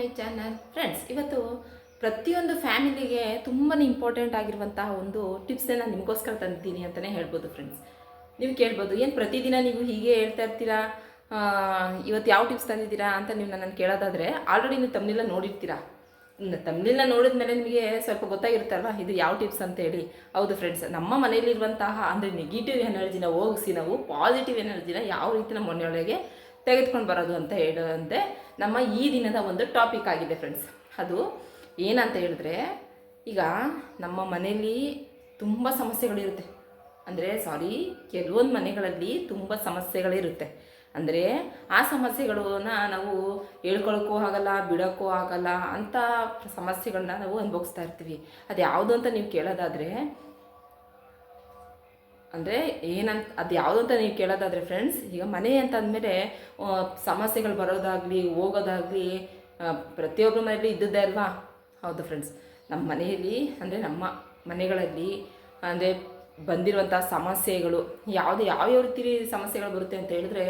My channel. Friends ಇವತ್ತು ಪ್ರತಿಯೊಂದು ಫ್ಯಾಮಿಲಿಗೆ ತುಂಬಾ ಇಂಪಾರ್ಟೆಂಟ್ ಆಗಿರುವಂತಹ ಒಂದು ಟಿಪ್ಸನ್ನ ನಾನು ನಿಮಗೋಸ್ಕರ ತಂದಿದ್ದೀನಿ ಅಂತಲೇ ಹೇಳ್ಬೋದು ಫ್ರೆಂಡ್ಸ್ ನೀವು ಕೇಳ್ಬೋದು, ಏನು ಪ್ರತಿದಿನ ನೀವು ಹೀಗೆ ಹೇಳ್ತಾ ಇರ್ತೀರಾ? ಇವತ್ತು ಯಾವ ಟಿಪ್ಸ್ ತಂದಿದ್ದೀರಾ ಅಂತ ನೀವು ನನ್ನನ್ನು ಕೇಳೋದಾದರೆ ಆಲ್ರೆಡಿ ನೀವು ತಮ್ಮನೆಲ್ಲ ನೋಡಿರ್ತೀರಾ? ತಮ್ಮನೆಲ್ಲ ನೋಡಿದ ಮೇಲೆ ನಿಮಗೆ ಸ್ವಲ್ಪ ಗೊತ್ತಾಗಿರುತ್ತಲ್ವ, ಇದು ಯಾವ ಟಿಪ್ಸ್ ಅಂತ ಹೇಳಿ. ಹೌದು ಫ್ರೆಂಡ್ಸ್ ನಮ್ಮ ಮನೆಯಲ್ಲಿರುವಂತಹ ಅಂದರೆ ನೆಗೆಟಿವ್ ಎನರ್ಜಿನ ಹೋಗಿಸಿ, ನಾವು ಪಾಸಿಟಿವ್ ಎನರ್ಜಿನ ಯಾವ ರೀತಿ ನಮ್ಮ ಮನೆಯೊಳಗೆ ತೆಗೆದುಕೊಂಡು ಬರೋದು ಅಂತ ಹೇಳುವಂತೆ ನಮ್ಮ ಈ ದಿನದ ಒಂದು ಟಾಪಿಕ್ ಆಗಿದೆ ಫ್ರೆಂಡ್ಸ್ ಅದು ಏನಂತ ಹೇಳಿದ್ರೆ, ಈಗ ನಮ್ಮ ಮನೆಯಲ್ಲಿ ತುಂಬ ಸಮಸ್ಯೆಗಳಿರುತ್ತೆ ಅಂದರೆ ಸಾರಿ ಕೆಲವೊಂದು ಮನೆಗಳಲ್ಲಿ ತುಂಬ ಸಮಸ್ಯೆಗಳಿರುತ್ತೆ ಅಂದರೆ ಆ ಸಮಸ್ಯೆಗಳನ್ನ ನಾವು ಹೇಳ್ಕೊಳಕ್ಕೂ ಆಗಲ್ಲ, ಬಿಡೋಕ್ಕೂ ಆಗಲ್ಲ ಅಂಥ ಸಮಸ್ಯೆಗಳನ್ನ ನಾವು ಅನುಭವಿಸ್ತಾ ಇರ್ತೀವಿ. ಅದು ಯಾವುದು ಅಂತ ನೀವು ಕೇಳೋದಾದರೆ ಅಂದರೆ ಏನಂತ, ಅದು ಯಾವುದು ಅಂತ ನೀವು ಕೇಳೋದಾದರೆ ಫ್ರೆಂಡ್ಸ್ ಈಗ ಮನೆ ಅಂತ ಅಂದಮೇಲೆ ಸಮಸ್ಯೆಗಳು ಬರೋದಾಗಲಿ, ಹೋಗೋದಾಗಲಿ ಪ್ರತಿಯೊಬ್ಬರ ಮನೆಯಲ್ಲಿ ಇದ್ದದ್ದೇ ಅಲ್ವಾ? ಹೌದು ಫ್ರೆಂಡ್ಸ್ ನಮ್ಮ ಮನೆಯಲ್ಲಿ, ಅಂದರೆ ನಮ್ಮ ಮನೆಗಳಲ್ಲಿ, ಅಂದರೆ ಬಂದಿರುವಂಥ ಸಮಸ್ಯೆಗಳು, ಯಾವುದು ಯಾವ್ಯಾವ ರೀತಿ ಸಮಸ್ಯೆಗಳು ಬರುತ್ತೆ ಅಂತ ಹೇಳಿದ್ರೆ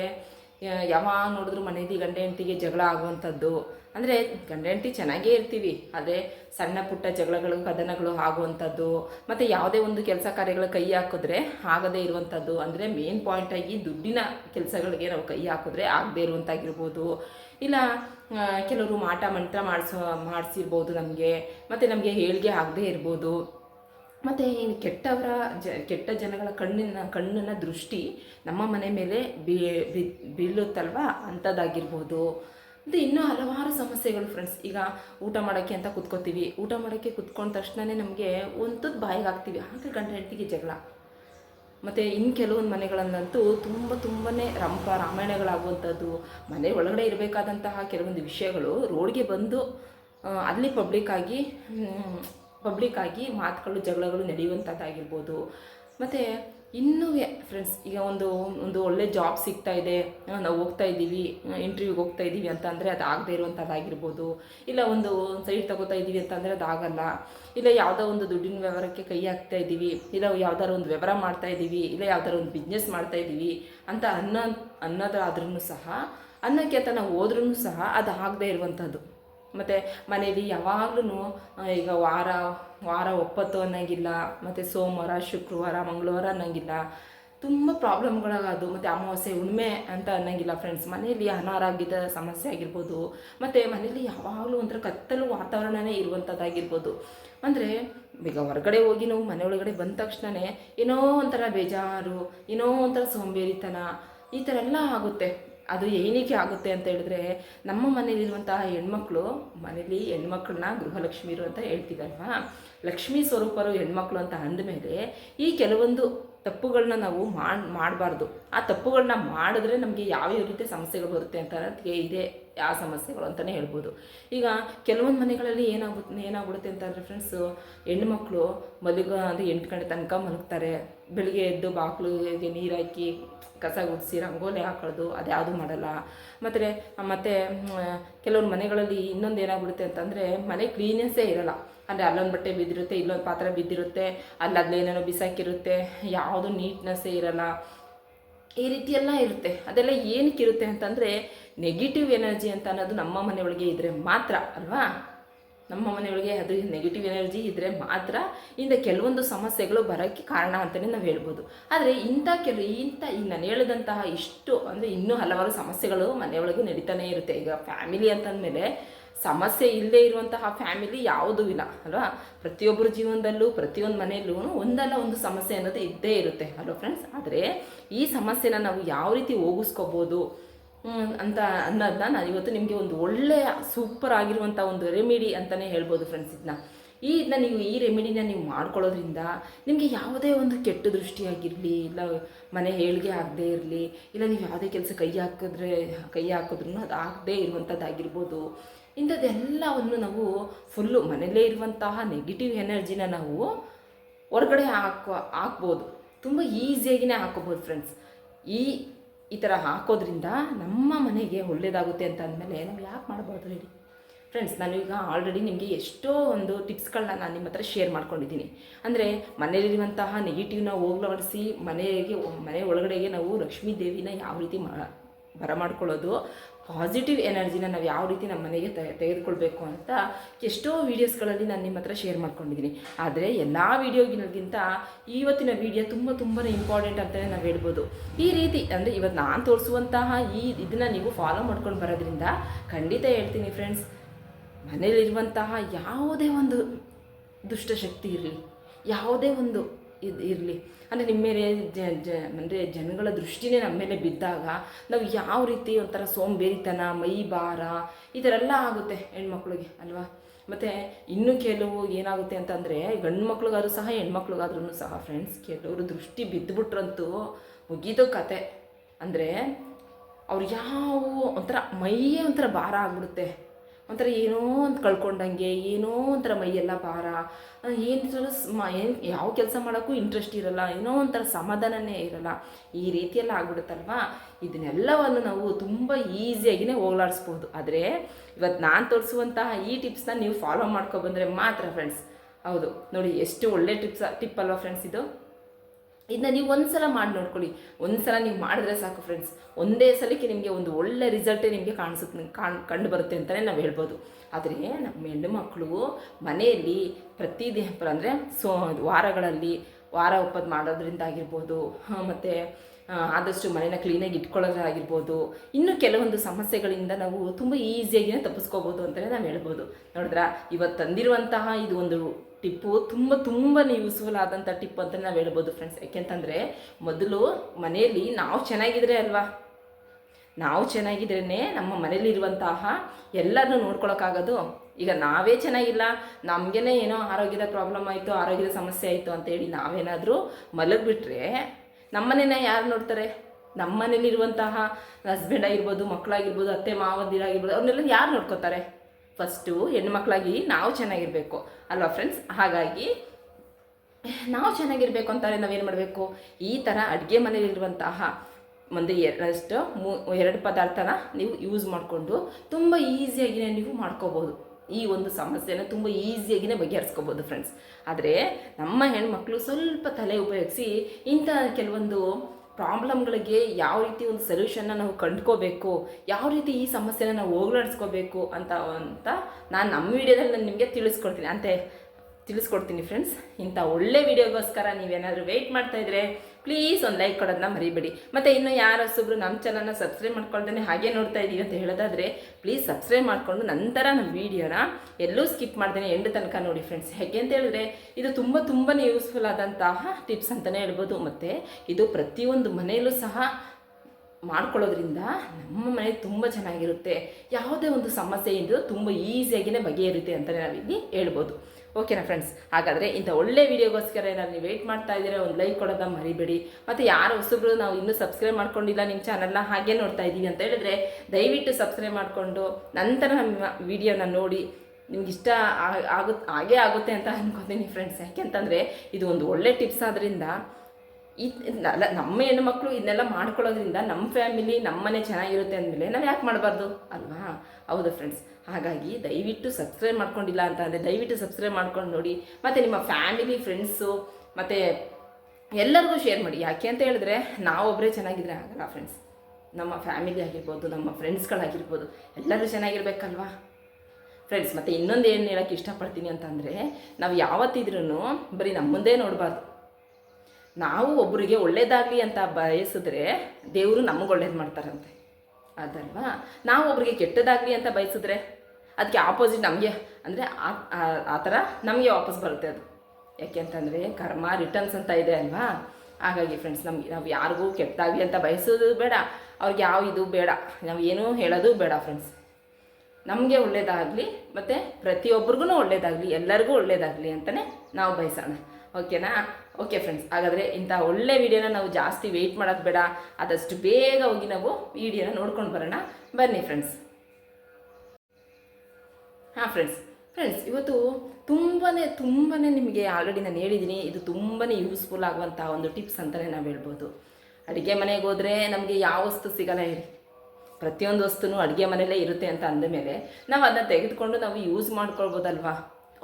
ಯಾವಾಗ ನೋಡಿದ್ರು ಮನೆಯಲ್ಲಿ ಗಂಡ ಹೆಂಡತಿಗೆ ಜಗಳ ಆಗುವಂಥದ್ದು ಅಂದರೆ ಗಂಡ ಹೆಂಡತಿ ಚೆನ್ನಾಗೇ ಇರ್ತೀವಿ, ಆದರೆ ಸಣ್ಣ ಪುಟ್ಟ ಜಗಳಗಳು, ಕದನಗಳು ಆಗುವಂಥದ್ದು, ಮತ್ತು ಯಾವುದೇ ಒಂದು ಕೆಲಸ ಕಾರ್ಯಗಳ ಕೈ ಹಾಕಿದ್ರೆ ಆಗದೇ ಇರುವಂಥದ್ದು, ಅಂದರೆ ಮೇನ್ ಪಾಯಿಂಟಾಗಿ ದುಡ್ಡಿನ ಕೆಲಸಗಳಿಗೆ ನಾವು ಕೈ ಹಾಕಿದ್ರೆ ಆಗದೇ ಇರುವಂತಾಗಿರ್ಬೋದು. ಇಲ್ಲ ಕೆಲವರು ಮಾಟ ಮಂತ್ರ ಮಾಡಿಸೋ, ಮಾಡಿಸಿರ್ಬೋದು ನಮಗೆ, ಮತ್ತು ನಮಗೆ ಹೇಳಿಗೆ ಆಗದೇ ಇರ್ಬೋದು. ಮತ್ತು ಏನು ಕೆಟ್ಟವರ ಜ, ಕೆಟ್ಟ ಜನಗಳ ಕಣ್ಣಿನ ಕಣ್ಣಿನ ದೃಷ್ಟಿ ನಮ್ಮ ಮನೆ ಮೇಲೆ ಬೀಳುತ್ತಲ್ವ? ಅಂಥದ್ದಾಗಿರ್ಬೋದು. ಇದು ಇನ್ನೂ ಹಲವಾರು ಸಮಸ್ಯೆಗಳು ಫ್ರೆಂಡ್ಸ್ ಈಗ ಊಟ ಮಾಡೋಕ್ಕೆ ಅಂತ ಕುತ್ಕೋತೀವಿ. ಊಟ ಮಾಡೋಕ್ಕೆ ಕುತ್ಕೊಂಡ ತಕ್ಷಣವೇ ನಮಗೆ ಒಂಥದ್ದು ಬಾಯಿಗೆ ಹಾಕ್ತೀವಿ ಹಾಗೆ ಗಂಡ ಹೆಂಡತಿಗೆ ಜಗಳ. ಮತ್ತು ಇನ್ನು ಕೆಲವೊಂದು ಮನೆಗಳನ್ನಂತೂ ತುಂಬ ತುಂಬಾ ರಂಪ, ರಾಮಾಯಣಗಳಾಗುವಂಥದ್ದು, ಮನೆ ಒಳಗಡೆ ಇರಬೇಕಾದಂತಹ ಕೆಲವೊಂದು ವಿಷಯಗಳು ರೋಡ್ಗೆ ಬಂದು ಅಲ್ಲಿ ಪಬ್ಲಿಕ್ಕಾಗಿ ಪಬ್ಲಿಕ್ಕಾಗಿ ಮಾತುಗಳು, ಜಗಳಗಳು ನಡೆಯುವಂಥದ್ದಾಗಿರ್ಬೋದು. ಮತ್ತು ಇನ್ನೂ ಫ್ರೆಂಡ್ಸ್ ಈಗ ಒಂದು ಒಂದು ಒಳ್ಳೆ ಜಾಬ್ ಸಿಗ್ತಾ ಇದೆ ನಾವು ಹೋಗ್ತಾ ಇದ್ದೀವಿ ಇಂಟರ್ವ್ಯೂಗೆ ಹೋಗ್ತಾ ಇದ್ದೀವಿ ಅಂತ ಅಂದರೆ ಅದು ಆಗದೆ ಇರುವಂಥದ್ದಾಗಿರ್ಬೋದು ಇಲ್ಲ ಒಂದು ಸೈಡ್ ತಗೋತಾ ಇದ್ದೀವಿ ಅಂತಂದರೆ ಅದು ಆಗಲ್ಲ. ಇಲ್ಲ ಯಾವುದೋ ಒಂದು ದುಡ್ಡಿನ ವ್ಯವಹಾರಕ್ಕೆ ಕೈ ಹಾಕ್ತಾ ಇದ್ದೀವಿ, ಇಲ್ಲ ಯಾವ್ದಾದ್ರು ಒಂದು ವ್ಯವಹಾರ ಮಾಡ್ತಾ ಇದ್ದೀವಿ, ಇಲ್ಲ ಯಾವ್ದಾರು ಒಂದು ಬಿಸ್ನೆಸ್ ಮಾಡ್ತಾ ಇದ್ದೀವಿ ಅಂತ ಅನ್ನೋ ಅನ್ನೋದಾದ್ರೂ ಸಹ, ಅನ್ನಕ್ಕೆ ಅಂತ ನಾವು ಹೋದ್ರೂ ಸಹ ಅದು ಆಗದೆ ಇರುವಂಥದ್ದು ಮತ್ತು ಮನೆಯಲ್ಲಿ ಯಾವಾಗ್ಲೂ ಈಗ ವಾರ ವಾರ ಒಪ್ಪತ್ತು ಅನ್ನೋಂಗಿಲ್ಲ, ಮತ್ತು ಸೋಮವಾರ, ಶುಕ್ರವಾರ, ಮಂಗಳವಾರ ಅನ್ನೋಂಗಿಲ್ಲ. ತುಂಬ ಪ್ರಾಬ್ಲಮ್ಗಳಾಗೋದು, ಮತ್ತು ಅಮಾವಾಸ್ಯೆ ಉಣ್ಮೆ ಅಂತ ಅನ್ನೋಂಗಿಲ್ಲ ಫ್ರೆಂಡ್ಸ್ ಮನೆಯಲ್ಲಿ ಅನಾರೋಗ್ಯದ ಸಮಸ್ಯೆ ಆಗಿರ್ಬೋದು, ಮತ್ತು ಮನೆಯಲ್ಲಿ ಯಾವಾಗಲೂ ಒಂಥರ ಕತ್ತಲು ವಾತಾವರಣವೇ ಇರುವಂಥದ್ದಾಗಿರ್ಬೋದು. ಅಂದರೆ, ಈಗ ಹೊರಗಡೆ ಹೋಗಿ ನಾವು ಮನೆ ಒಳಗಡೆ ಬಂದ ತಕ್ಷಣವೇ ಏನೋ ಒಂಥರ ಬೇಜಾರು, ಏನೋ ಒಂಥರ ಸೋಂಬೇರಿತನ, ಈ ಥರ ಎಲ್ಲ ಆಗುತ್ತೆ. ಅದು ಏನಕ್ಕೆ ಆಗುತ್ತೆ ಅಂತ ಹೇಳಿದ್ರೆ, ನಮ್ಮ ಮನೇಲಿರುವಂತಹ ಹೆಣ್ಮಕ್ಳು, ಮನೇಲಿ ಹೆಣ್ಮಕ್ಳನ್ನ ಗೃಹಲಕ್ಷ್ಮೀರು ಅಂತ ಹೇಳ್ತೀವಲ್ವಾ ಲಕ್ಷ್ಮೀ ಸ್ವರೂಪರು ಹೆಣ್ಮಕ್ಳು ಅಂತ ಅಂದಮೇಲೆ ಈ ಕೆಲವೊಂದು ತಪ್ಪುಗಳನ್ನ ನಾವು ಮಾಡ್, ಮಾಡಬಾರ್ದು. ಆ ತಪ್ಪುಗಳನ್ನ ಮಾಡಿದ್ರೆ ನಮಗೆ ಯಾವ ರೀತಿ ಸಮಸ್ಯೆಗಳು ಬರುತ್ತೆ ಅಂತ ಇದೆ. ಯಾವ ಸಮಸ್ಯೆಗಳು ಅಂತಲೇ ಹೇಳ್ಬೋದು. ಈಗ ಕೆಲವೊಂದು ಮನೆಗಳಲ್ಲಿ ಏನಾಗುತ್ತೆ ಏನಾಗ್ಬಿಡುತ್ತೆ ಅಂತಂದರೆ ಫ್ರೆಂಡ್ಸು ಹೆಣ್ಮಕ್ಳು ಮಲಗ, ಅಂದರೆ ಎಂಟು ಗಂಟೆ ತನಕ ಮಲಗ್ತಾರೆ. ಬೆಳಿಗ್ಗೆ ಎದ್ದು ಬಾಗಿಲಿಗೆ ನೀರು ಹಾಕಿ ಕಸ ಗುಡಿಸಿ ರಂಗೋಲಿ ಹಾಕೋದು ಅದ್ಯಾವುದು ಮಾಡಲ್ಲ. ಮತ್ತು ಮತ್ತು ಕೆಲವೊಂದು ಮನೆಗಳಲ್ಲಿ ಇನ್ನೊಂದು ಏನಾಗ್ಬಿಡುತ್ತೆ ಅಂತಂದರೆ ಮನೆ ಕ್ಲೀನೆಸ್ಸೇ ಇರಲ್ಲ. ಅಂದರೆ ಅಲ್ಲೊಂದು ಬಟ್ಟೆ ಬಿದ್ದಿರುತ್ತೆ, ಇಲ್ಲೊಂದು ಪಾತ್ರೆ ಬಿದ್ದಿರುತ್ತೆ, ಅಲ್ಲಿ ಅಲ್ಲೇನೇನೋ ಬಿಸಾಕಿರುತ್ತೆ, ಯಾವುದು ನೀಟ್ನೆಸ್ಸೇ ಇರಲ್ಲ. ಈ ರೀತಿಯೆಲ್ಲ ಇರುತ್ತೆ. ಅದೆಲ್ಲ ಏನಕ್ಕೆ ಇರುತ್ತೆ ಅಂತಂದರೆ ನೆಗೆಟಿವ್ ಎನರ್ಜಿ ಅಂತ ಅನ್ನೋದು ನಮ್ಮ ಮನೆಯೊಳಗೆ ಇದ್ದರೆ ಮಾತ್ರ ಅಲ್ವಾ? ನಮ್ಮ ಮನೆಯೊಳಗೆ ಅದು ನೆಗೆಟಿವ್ ಎನರ್ಜಿ ಇದ್ದರೆ ಮಾತ್ರ ಇಂದ ಕೆಲವೊಂದು ಸಮಸ್ಯೆಗಳು ಬರೋಕ್ಕೆ ಕಾರಣ ಅಂತಲೇ ನಾವು ಹೇಳ್ಬೋದು. ಆದರೆ ಇಂಥ ಕೆಲ ಇಂಥ ಈಗ ನಾನು ಹೇಳಿದಂತಹ ಇಷ್ಟು ಅಂದರೆ ಇನ್ನೂ ಹಲವಾರು ಸಮಸ್ಯೆಗಳು ಮನೆಯೊಳಗೆ ನಡೀತಾನೆ ಇರುತ್ತೆ. ಈಗ ಫ್ಯಾಮಿಲಿ ಅಂತಂದಮೇಲೆ ಸಮಸ್ಯೆ ಇಲ್ಲದೆ ಇರುವಂತಹ ಫ್ಯಾಮಿಲಿ ಯಾವುದೂ ಇಲ್ಲ, ಅಲ್ವಾ? ಪ್ರತಿಯೊಬ್ಬರ ಜೀವನದಲ್ಲೂ, ಪ್ರತಿಯೊಂದು ಮನೆಯಲ್ಲೂ ಒಂದಲ್ಲ ಒಂದು ಸಮಸ್ಯೆ ಅನ್ನೋದು ಇದ್ದೇ ಇರುತ್ತೆ, ಅಲ್ವಾ ಫ್ರೆಂಡ್ಸ್ ಆದರೆ ಈ ಸಮಸ್ಯೆನ ನಾವು ಯಾವ ರೀತಿ ಹೋಗಿಸ್ಕೋಬೋದು ಅಂತ ಅನ್ನೋದನ್ನ ನಾನು ಇವತ್ತು ನಿಮಗೆ ಒಂದು ಒಳ್ಳೆಯ ಸೂಪರ್ ಆಗಿರುವಂಥ ಒಂದು ರೆಮಿಡಿ ಅಂತಲೇ ಹೇಳ್ಬೋದು ಫ್ರೆಂಡ್ಸ್ ಇದನ್ನ ಈ ಇದನ್ನ ನೀವು ಈ ರೆಮಿಡಿನ ನೀವು ಮಾಡ್ಕೊಳ್ಳೋದ್ರಿಂದ ನಿಮಗೆ ಯಾವುದೇ ಒಂದು ಕೆಟ್ಟ ದೃಷ್ಟಿಯಾಗಿರಲಿ ಇಲ್ಲ ಮನೆ ಏಳಿಗೆ ಆಗದೇ ಇರಲಿ, ಇಲ್ಲ ನೀವು ಯಾವುದೇ ಕೆಲಸ ಕೈ ಹಾಕಿದ್ರೆ, ಕೈ ಹಾಕಿದ್ರೂ ಅದು ಆಗದೇ ಇರುವಂಥದ್ದಾಗಿರ್ಬೋದು ಇಂಥದ್ದೆಲ್ಲವನ್ನು ನಾವು ಫುಲ್ಲು ಮನೆಯಲ್ಲೇ ಇರುವಂತಹ ನೆಗೆಟಿವ್ ಎನರ್ಜಿನ ನಾವು ಹೊರಗಡೆ ಹಾಕೋ, ಹಾಕ್ಬೋದು. ತುಂಬ ಈಸಿಯಾಗಿನೇ ಹಾಕೋಬೋದು ಫ್ರೆಂಡ್ಸ್ ಈ ಈ ಥರ ಹಾಕೋದ್ರಿಂದ ನಮ್ಮ ಮನೆಗೆ ಒಳ್ಳೆಯದಾಗುತ್ತೆ ಅಂತ ಅಂದಮೇಲೆ ನಾವು ಯಾಕೆ ಮಾಡ್ಬೋದು ಹೇಳಿ? ಫ್ರೆಂಡ್ಸ್ ನಾನು ಈಗ ಆಲ್ರೆಡಿ ನಿಮಗೆ ಎಷ್ಟೋ ಒಂದು ಟಿಪ್ಸ್ಗಳನ್ನ ನಾನು ನಿಮ್ಮ ಹತ್ರ ಶೇರ್ ಮಾಡ್ಕೊಂಡಿದ್ದೀನಿ. ಅಂದರೆ ಮನೆಯಲ್ಲಿರುವಂತಹ ನೆಗೆಟಿವ್ನ ಹೋಗ್ಲಾಡಿಸಿ ಮನೆಗೆ, ಮನೆ ಒಳಗಡೆಗೆ ನಾವು ಲಕ್ಷ್ಮೀ ದೇವಿನ ಯಾವ ರೀತಿ ಮಾ ಬರಮಾಡ್ಕೊಳ್ಳೋದು ಪಾಸಿಟಿವ್ ಎನರ್ಜಿನ ನಾವು ಯಾವ ರೀತಿ ನಮ್ಮ ಮನೆಗೆ ತೆಗೆದುಕೊಳ್ಬೇಕು ಅಂತ ಎಷ್ಟೋ ವೀಡಿಯೋಸ್ಗಳಲ್ಲಿ ನಾನು ನಿಮ್ಮ ಹತ್ರ ಶೇರ್ ಮಾಡ್ಕೊಂಡಿದ್ದೀನಿ ಆದರೆ ಎಲ್ಲ ವೀಡಿಯೋಗಿನಗಿಂತ ಇವತ್ತಿನ ವೀಡಿಯೋ ತುಂಬ ತುಂಬಾ ಇಂಪಾರ್ಟೆಂಟ್ ಅಂತಲೇ ನಾವು ಹೇಳ್ಬೋದು. ಈ ರೀತಿ ಅಂದರೆ ಇವತ್ತು ನಾನು ತೋರಿಸುವಂತಹ ಈ ಇದನ್ನು ನೀವು ಫಾಲೋ ಮಾಡ್ಕೊಂಡು ಬರೋದ್ರಿಂದ ಖಂಡಿತ ಹೇಳ್ತೀನಿ ಫ್ರೆಂಡ್ಸ್ ಮನೇಲಿರುವಂತಹ ಯಾವುದೇ ಒಂದು ದುಷ್ಟಶಕ್ತಿ ಇರಲಿ. ಯಾವುದೇ ಒಂದು ಇದು ಇರಲಿ. ಅಂದರೆ ನಿಮ್ಮ ಮೇಲೆ ಜ ಜ, ಅಂದರೆ ಜನಗಳ ದೃಷ್ಟಿನೇ ನಮ್ಮ ಮೇಲೆ ಬಿದ್ದಾಗ ನಾವು ಯಾವ ರೀತಿ ಒಂಥರ ಸೋಂಬೇರಿತನ, ಮೈ ಭಾರ ಈ ಥರ ಎಲ್ಲ ಆಗುತ್ತೆ ಹೆಣ್ಮಕ್ಳಿಗೆ, ಅಲ್ವಾ? ಮತ್ತು ಇನ್ನೂ ಕೆಲವು ಏನಾಗುತ್ತೆ ಅಂತಂದರೆ ಗಂಡು ಮಕ್ಳಿಗಾದ್ರೂ ಸಹ ಹೆಣ್ಮಕ್ಳಿಗಾದ್ರೂ ಸಹ ಫ್ರೆಂಡ್ಸ್ ಕೆಲವರು ದೃಷ್ಟಿ ಬಿದ್ದುಬಿಟ್ರಂತೂ ಮುಗೀತು ಕತೆ. ಅಂದರೆ ಅವ್ರು ಯಾವ ಒಂಥರ ಮೈಯೇ ಒಂಥರ ಭಾರ ಆಗ್ಬಿಡುತ್ತೆ. ಒಂಥರ ಏನೋ ಅಂತ ಕಳ್ಕೊಂಡಂಗೆ, ಏನೋ ಒಂಥರ ಮೈಯೆಲ್ಲ ಭಾರ. ಏನು ಏನು, ಯಾವ ಕೆಲಸ ಮಾಡೋಕ್ಕೂ ಇಂಟ್ರೆಸ್ಟ್ ಇರಲ್ಲ, ಏನೋ ಒಂಥರ ಸಮಾಧಾನನೇ ಇರಲ್ಲ. ಈ ರೀತಿಯೆಲ್ಲ ಆಗ್ಬಿಡುತ್ತಲ್ವಾ? ಇದನ್ನೆಲ್ಲವನ್ನು ನಾವು ತುಂಬ ಈಸಿಯಾಗಿಯೇ ಹೋಗ್ಲಾಡಿಸ್ಬೋದು. ಆದರೆ ಇವತ್ತು ನಾನು ತೋರಿಸುವಂತಹ ಈ ಟಿಪ್ಸ್ನ ನೀವು ಫಾಲೋ ಮಾಡ್ಕೊಬಂದರೆ ಮಾತ್ರ ಫ್ರೆಂಡ್ಸ್ ಹೌದು, ನೋಡಿ, ಎಷ್ಟು ಒಳ್ಳೆ ಟಿಪ್ಸ್ ಟಿಪ್ ಅಲ್ವಾ ಫ್ರೆಂಡ್ಸ್ ಇದು? ಇದನ್ನ ನೀವು ಒಂದ್ಸಲ ಮಾಡಿ ನೋಡ್ಕೊಳ್ಳಿ. ಒಂದ್ಸಲ ನೀವು ಮಾಡಿದ್ರೆ ಸಾಕು ಫ್ರೆಂಡ್ಸ್ ಒಂದೇ ಸಲಕ್ಕೆ ನಿಮಗೆ ಒಂದು ಒಳ್ಳೆ ರಿಸಲ್ಟೇ ನಿಮಗೆ ಕಾಣಿಸುತ್ತೆ ಕಾಣ್ ಕಂಡು ಬರುತ್ತೆ ಅಂತಲೇ ನಾವು ಹೇಳ್ಬೋದು. ಆದರೆ ನಮ್ಮ ಹೆಣ್ಣು ಮಕ್ಕಳು ಮನೆಯಲ್ಲಿ ಪ್ರತಿ ದಿನ ಅಂದರೆ ಸೊ ವಾರಗಳಲ್ಲಿ ವಾರ ಒಪ್ಪತ್ತು ಮಾಡೋದ್ರಿಂದ ಆಗಿರ್ಬೋದು ಮತ್ತು ಆದಷ್ಟು ಮನೇನ ಕ್ಲೀನಾಗಿ ಇಟ್ಕೊಳ್ಳೋದಾಗಿರ್ಬೋದು ಇನ್ನು ಕೆಲವೊಂದು ಸಮಸ್ಯೆಗಳಿಂದ ನಾವು ತುಂಬ ಈಸಿಯಾಗಿಯೇ ತಪ್ಪಿಸ್ಕೋಬೋದು ಅಂತಲೇ ನಾವು ಹೇಳ್ಬೋದು. ನೋಡಿದ್ರಾ? ಇವತ್ತು ತಂದಿರುವಂತಹ ಇದು ಒಂದು ಟಿಪ್ಪು ತುಂಬ ತುಂಬಾ ಯೂಸ್ಫುಲ್ ಆದಂಥ ಟಿಪ್ ಅಂತ ನಾವು ಹೇಳ್ಬೋದು ಫ್ರೆಂಡ್ಸ್ ಯಾಕೆಂತಂದರೆ ಮೊದಲು ಮನೆಯಲ್ಲಿ ನಾವು ಚೆನ್ನಾಗಿದ್ರೆ ಅಲ್ವಾ? ನಾವು ಚೆನ್ನಾಗಿದ್ರೇ ನಮ್ಮ ಮನೇಲಿರುವಂತಹ ಎಲ್ಲರನ್ನೂ ನೋಡ್ಕೊಳಕ್ಕಾಗೋದು. ಈಗ ನಾವೇ ಚೆನ್ನಾಗಿಲ್ಲ, ನಮಗೇನೆ ಏನೋ ಆರೋಗ್ಯದ ಪ್ರಾಬ್ಲಮ್ ಆಯಿತು, ಆರೋಗ್ಯದ ಸಮಸ್ಯೆ ಆಯಿತು ಅಂತೇಳಿ ನಾವೇನಾದರೂ ಮಲಗಿಬಿಟ್ರೆ ನಮ್ಮನೇನ ಯಾರು ನೋಡ್ತಾರೆ? ನಮ್ಮ ಮನೇಲಿರುವಂತಹ ಹಸ್ಬೆಂಡ್ ಆಗಿರ್ಬೋದು ಮಕ್ಕಳಾಗಿರ್ಬೋದು ಅತ್ತೆ ಮಾವಂದಿರಾಗಿರ್ಬೋದು ಅವ್ರನ್ನೆಲ್ಲ ಯಾರು ನೋಡ್ಕೋತಾರೆ? ಫಸ್ಟು ಹೆಣ್ಮಕ್ಳಾಗಿ ನಾವು ಚೆನ್ನಾಗಿರ್ಬೇಕು. ಅಲ್ವಾ ಫ್ರೆಂಡ್ಸ್ ಹಾಗಾಗಿ ನಾವು ಚೆನ್ನಾಗಿರ್ಬೇಕು ಅಂತಾರೆ, ನಾವೇನು ಮಾಡಬೇಕು? ಈ ಥರ ಅಡುಗೆ ಮನೆಯಲ್ಲಿರುವಂತಹ ಒಂದು ಎರಡಷ್ಟು ಮೂ, ಎರಡು ಪದಾರ್ಥನ ನೀವು ಯೂಸ್ ಮಾಡಿಕೊಂಡು ತುಂಬ ಈಸಿಯಾಗಿಯೇ ನೀವು ಮಾಡ್ಕೋಬೋದು ಈ ಒಂದು ಸಮಸ್ಯೆನ ತುಂಬ ಈಸಿಯಾಗಿನೇ ಬಗೆಹರಿಸ್ಕೋಬೋದು ಫ್ರೆಂಡ್ಸ್ ಆದರೆ ನಮ್ಮ ಹೆಣ್ಮಕ್ಳು ಸ್ವಲ್ಪ ತಲೆ ಉಪಯೋಗಿಸಿ ಇಂಥ ಕೆಲವೊಂದು ಪ್ರಾಬ್ಲಮ್ಗಳಿಗೆ ಯಾವ ರೀತಿ ಒಂದು ಸೊಲ್ಯೂಷನ್ನ ನಾವು ಕಂಡ್ಕೋಬೇಕು, ಯಾವ ರೀತಿ ಈ ಸಮಸ್ಯೆನ ನಾವು ಹೋಗ್ಲಾಡಿಸ್ಕೋಬೇಕು ಅಂತ ಅಂತ ನಾನು ನಮ್ಮ ವಿಡಿಯೋದಲ್ಲಿ ನಾನು ನಿಮಗೆ ತಿಳಿಸ್ಕೊಡ್ತೀನಿ. ಅಂತೆ, ತಿಳಿಸ್ಕೊಡ್ತೀನಿ ಫ್ರೆಂಡ್ಸ್ ಇಂಥ ಒಳ್ಳೆ ವಿಡಿಯೋಗೋಸ್ಕರ ನೀವೇನಾದರೂ ವೆಯ್ಟ್ ಮಾಡ್ತಾ ಇದ್ರೆ ಪ್ಲೀಸ್ ಒಂದು ಲೈಕ್ ಕೊಡೋದನ್ನ ಮರಿಬೇಡಿ. ಮತ್ತು ಇನ್ನು ಯಾರು ಹೊಸಬ್ರು ನಮ್ಮ ಚಾನಲ್ನ ಸಬ್ಸ್ಕ್ರೈಬ್ ಮಾಡ್ಕೊಳ್ದೇ ಹಾಗೆ ನೋಡ್ತಾ ಇದ್ದೀವಿ ಅಂತ ಹೇಳೋದಾದರೆ ಪ್ಲೀಸ್ ಸಬ್ಸ್ಕ್ರೈಬ್ ಮಾಡಿಕೊಂಡು ನಂತರ ನಮ್ಮ ವೀಡಿಯೋನ ಎಲ್ಲೂ ಸ್ಕಿಪ್ ಮಾಡ್ದೇನೆ ಎಂಡ್ ತನಕ ನೋಡಿ ಫ್ರೆಂಡ್ಸ್ ಹೇಗೆ ಅಂತ ಹೇಳಿದ್ರೆ, ಇದು ತುಂಬ ತುಂಬಾ ಯೂಸ್ಫುಲ್ ಆದಂತಹ ಟಿಪ್ಸ್ ಅಂತಲೇ ಹೇಳ್ಬೋದು. ಮತ್ತು ಇದು ಪ್ರತಿಯೊಂದು ಮನೆಯಲ್ಲೂ ಸಹ ಮಾಡ್ಕೊಳ್ಳೋದ್ರಿಂದ ನಮ್ಮ ಮನೆ ತುಂಬ ಚೆನ್ನಾಗಿರುತ್ತೆ. ಯಾವುದೇ ಒಂದು ಸಮಸ್ಯೆ ಇದ್ದರೂ ತುಂಬ ಈಸಿಯಾಗಿಯೇ ಬಗೆಹರುತ್ತೆ ಅಂತಲೇ ನಾವಿಲ್ಲಿ ಹೇಳ್ಬೋದು. ಓಕೆನಾ ಫ್ರೆಂಡ್ಸ್ ಹಾಗಾದರೆ ಇಂಥ ಒಳ್ಳೆ ವೀಡಿಯೋಗೋಸ್ಕರ ಏನಾದ್ರು ನೀವು ವೆಯ್ಟ್ ಮಾಡ್ತಾ ಇದ್ದೀರಾ, ಒಂದು ಲೈಕ್ ಕೊಡೋದ ಮರಿಬೇಡಿ. ಮತ್ತು ಯಾರು ಹೊಸಬ್ರು ನಾವು ಇನ್ನೂ ಸಬ್ಸ್ಕ್ರೈಬ್ ಮಾಡ್ಕೊಂಡಿಲ್ಲ ನಿಮ್ಮ ಚಾನಲ್ನ ಹಾಗೆ ನೋಡ್ತಾ ಇದ್ದೀವಿ ಅಂತ ಹೇಳಿದ್ರೆ, ದಯವಿಟ್ಟು ಸಬ್ಸ್ಕ್ರೈಬ್ ಮಾಡಿಕೊಂಡು ನಂತರ ನಮ್ಮ ವಿಡಿಯೋನ ನೋಡಿ. ನಿಮ್ಗೆ ಇಷ್ಟ ಆಗುತ್ತೆ ಹಾಗೇ ಆಗುತ್ತೆ ಅಂತ ಅನ್ಕೊತೀನಿ ಫ್ರೆಂಡ್ಸ್ ಯಾಕೆಂತಂದರೆ, ಇದು ಒಂದು ಒಳ್ಳೆ ಟಿಪ್ಸ್ ಆದ್ದರಿಂದ ಇದನ್ನೆಲ್ಲ ನಮ್ಮ ಹೆಣ್ಣುಮಕ್ಳು ಇದನ್ನೆಲ್ಲ ಮಾಡ್ಕೊಳ್ಳೋದ್ರಿಂದ ನಮ್ಮ ಫ್ಯಾಮಿಲಿ ನಮ್ಮನೆ ಚೆನ್ನಾಗಿರುತ್ತೆ ಅಂದಮೇಲೆ ನಾವು ಯಾಕೆ ಮಾಡಬಾರ್ದು? ಅಲ್ವಾ? ಹೌದು ಫ್ರೆಂಡ್ಸ್ ಹಾಗಾಗಿ ದಯವಿಟ್ಟು ಸಬ್ಸ್ಕ್ರೈಬ್ ಮಾಡ್ಕೊಂಡಿಲ್ಲ ಅಂತ ಅಂದರೆ ದಯವಿಟ್ಟು ಸಬ್ಸ್ಕ್ರೈಬ್ ಮಾಡ್ಕೊಂಡು ನೋಡಿ. ಮತ್ತು ನಿಮ್ಮ ಫ್ಯಾಮಿಲಿ ಫ್ರೆಂಡ್ಸು ಮತ್ತು ಎಲ್ಲರಿಗೂ ಶೇರ್ ಮಾಡಿ. ಯಾಕೆ ಅಂತ ಹೇಳಿದ್ರೆ ನಾವೊಬ್ಬರೇ ಚೆನ್ನಾಗಿದ್ರೆ ಆಗಲ್ಲ ಫ್ರೆಂಡ್ಸ್ ನಮ್ಮ ಫ್ಯಾಮಿಲಿ ಆಗಿರ್ಬೋದು, ನಮ್ಮ ಫ್ರೆಂಡ್ಸ್ಗಳಾಗಿರ್ಬೋದು ಎಲ್ಲರೂ ಚೆನ್ನಾಗಿರ್ಬೇಕಲ್ವಾ? ಫ್ರೆಂಡ್ಸ್ ಮತ್ತು ಇನ್ನೊಂದು ಏನು ಹೇಳೋಕ್ಕೆ ಇಷ್ಟಪಡ್ತೀನಿ ಅಂತಂದರೆ ನಾವು ಯಾವತ್ತಿದ್ರೂ ಬರೀ ನಮ್ಮ ಮುಂದೆ ನೋಡಬಾರ್ದು. ನಾವು ಒಬ್ಬರಿಗೆ ಒಳ್ಳೇದಾಗಲಿ ಅಂತ ಬಯಸಿದ್ರೆ ದೇವರು ನಮಗೆ ಒಳ್ಳೇದು ಮಾಡ್ತಾರಂತೆ. ಅದಲ್ವಾ? ನಾವು ಒಬ್ಬರಿಗೆ ಕೆಟ್ಟದಾಗಲಿ ಅಂತ ಬಯಸಿದ್ರೆ ಅದಕ್ಕೆ ಆಪೋಸಿಟ್ ನಮಗೆ, ಅಂದರೆ ಆ ಥರ ನಮಗೆ ವಾಪಸ್ ಬರುತ್ತೆ ಅದು. ಯಾಕೆ ಅಂತಂದರೆ ಕರ್ಮ ರಿಟರ್ನ್ಸ್ ಅಂತ ಇದೆ ಅಲ್ವಾ? ಹಾಗಾಗಿ ಫ್ರೆಂಡ್ಸ್ ನಮ್ಗೆ, ನಾವು ಯಾರಿಗೂ ಕೆಟ್ಟದಾಗಲಿ ಅಂತ ಬಯಸೋದು ಬೇಡ. ಅವ್ರಿಗೆ ಯಾವ ಇದು ಬೇಡ. ನಾವು ಏನೂ ಹೇಳೋದು ಬೇಡ ಫ್ರೆಂಡ್ಸ್ ನಮಗೆ ಒಳ್ಳೇದಾಗಲಿ ಮತ್ತು ಪ್ರತಿಯೊಬ್ರಿಗೂ ಒಳ್ಳೇದಾಗಲಿ, ಎಲ್ಲರಿಗೂ ಒಳ್ಳೇದಾಗಲಿ ಅಂತಲೇ ನಾವು ಬಯಸೋಣ. ಓಕೆನಾ ಓಕೆ ಫ್ರೆಂಡ್ಸ್ ಹಾಗಾದರೆ ಇಂಥ ಒಳ್ಳೆ ವಿಡಿಯೋನ ನಾವು ಜಾಸ್ತಿ ವೆಯ್ಟ್ ಮಾಡೋದು ಬೇಡ. ಆದಷ್ಟು ಬೇಗ ಹೋಗಿ ನಾವು ವಿಡಿಯೋನ ನೋಡ್ಕೊಂಡು ಬರೋಣ. ಬನ್ನಿ ಫ್ರೆಂಡ್ಸ್ ಹಾಂ ಫ್ರೆಂಡ್ಸ್ ಫ್ರೆಂಡ್ಸ್ ಇವತ್ತು ತುಂಬಾ ತುಂಬಾ ನಿಮಗೆ ಆಲ್ರೆಡಿ ನಾನು ಹೇಳಿದ್ದೀನಿ ಇದು ತುಂಬಾ ಯೂಸ್ಫುಲ್ ಆಗುವಂಥ ಒಂದು ಟಿಪ್ಸ್ ಅಂತಲೇ ನಾವು ಹೇಳ್ಬೋದು. ಅಡುಗೆ ಮನೆಗೆ ಹೋದರೆ ನಮಗೆ ಯಾವ ವಸ್ತು ಸಿಗಲ್ಲ ಹೇಳಿ. ಪ್ರತಿಯೊಂದು ವಸ್ತುನೂ ಅಡುಗೆ ಮನೆಯಲ್ಲೇ ಇರುತ್ತೆ ಅಂತ ಅಂದಮೇಲೆ ನಾವು ಅದನ್ನ ತೆಗೆದುಕೊಂಡು ನಾವು ಯೂಸ್ ಮಾಡ್ಕೊಳ್ಬೋದಲ್ವಾ?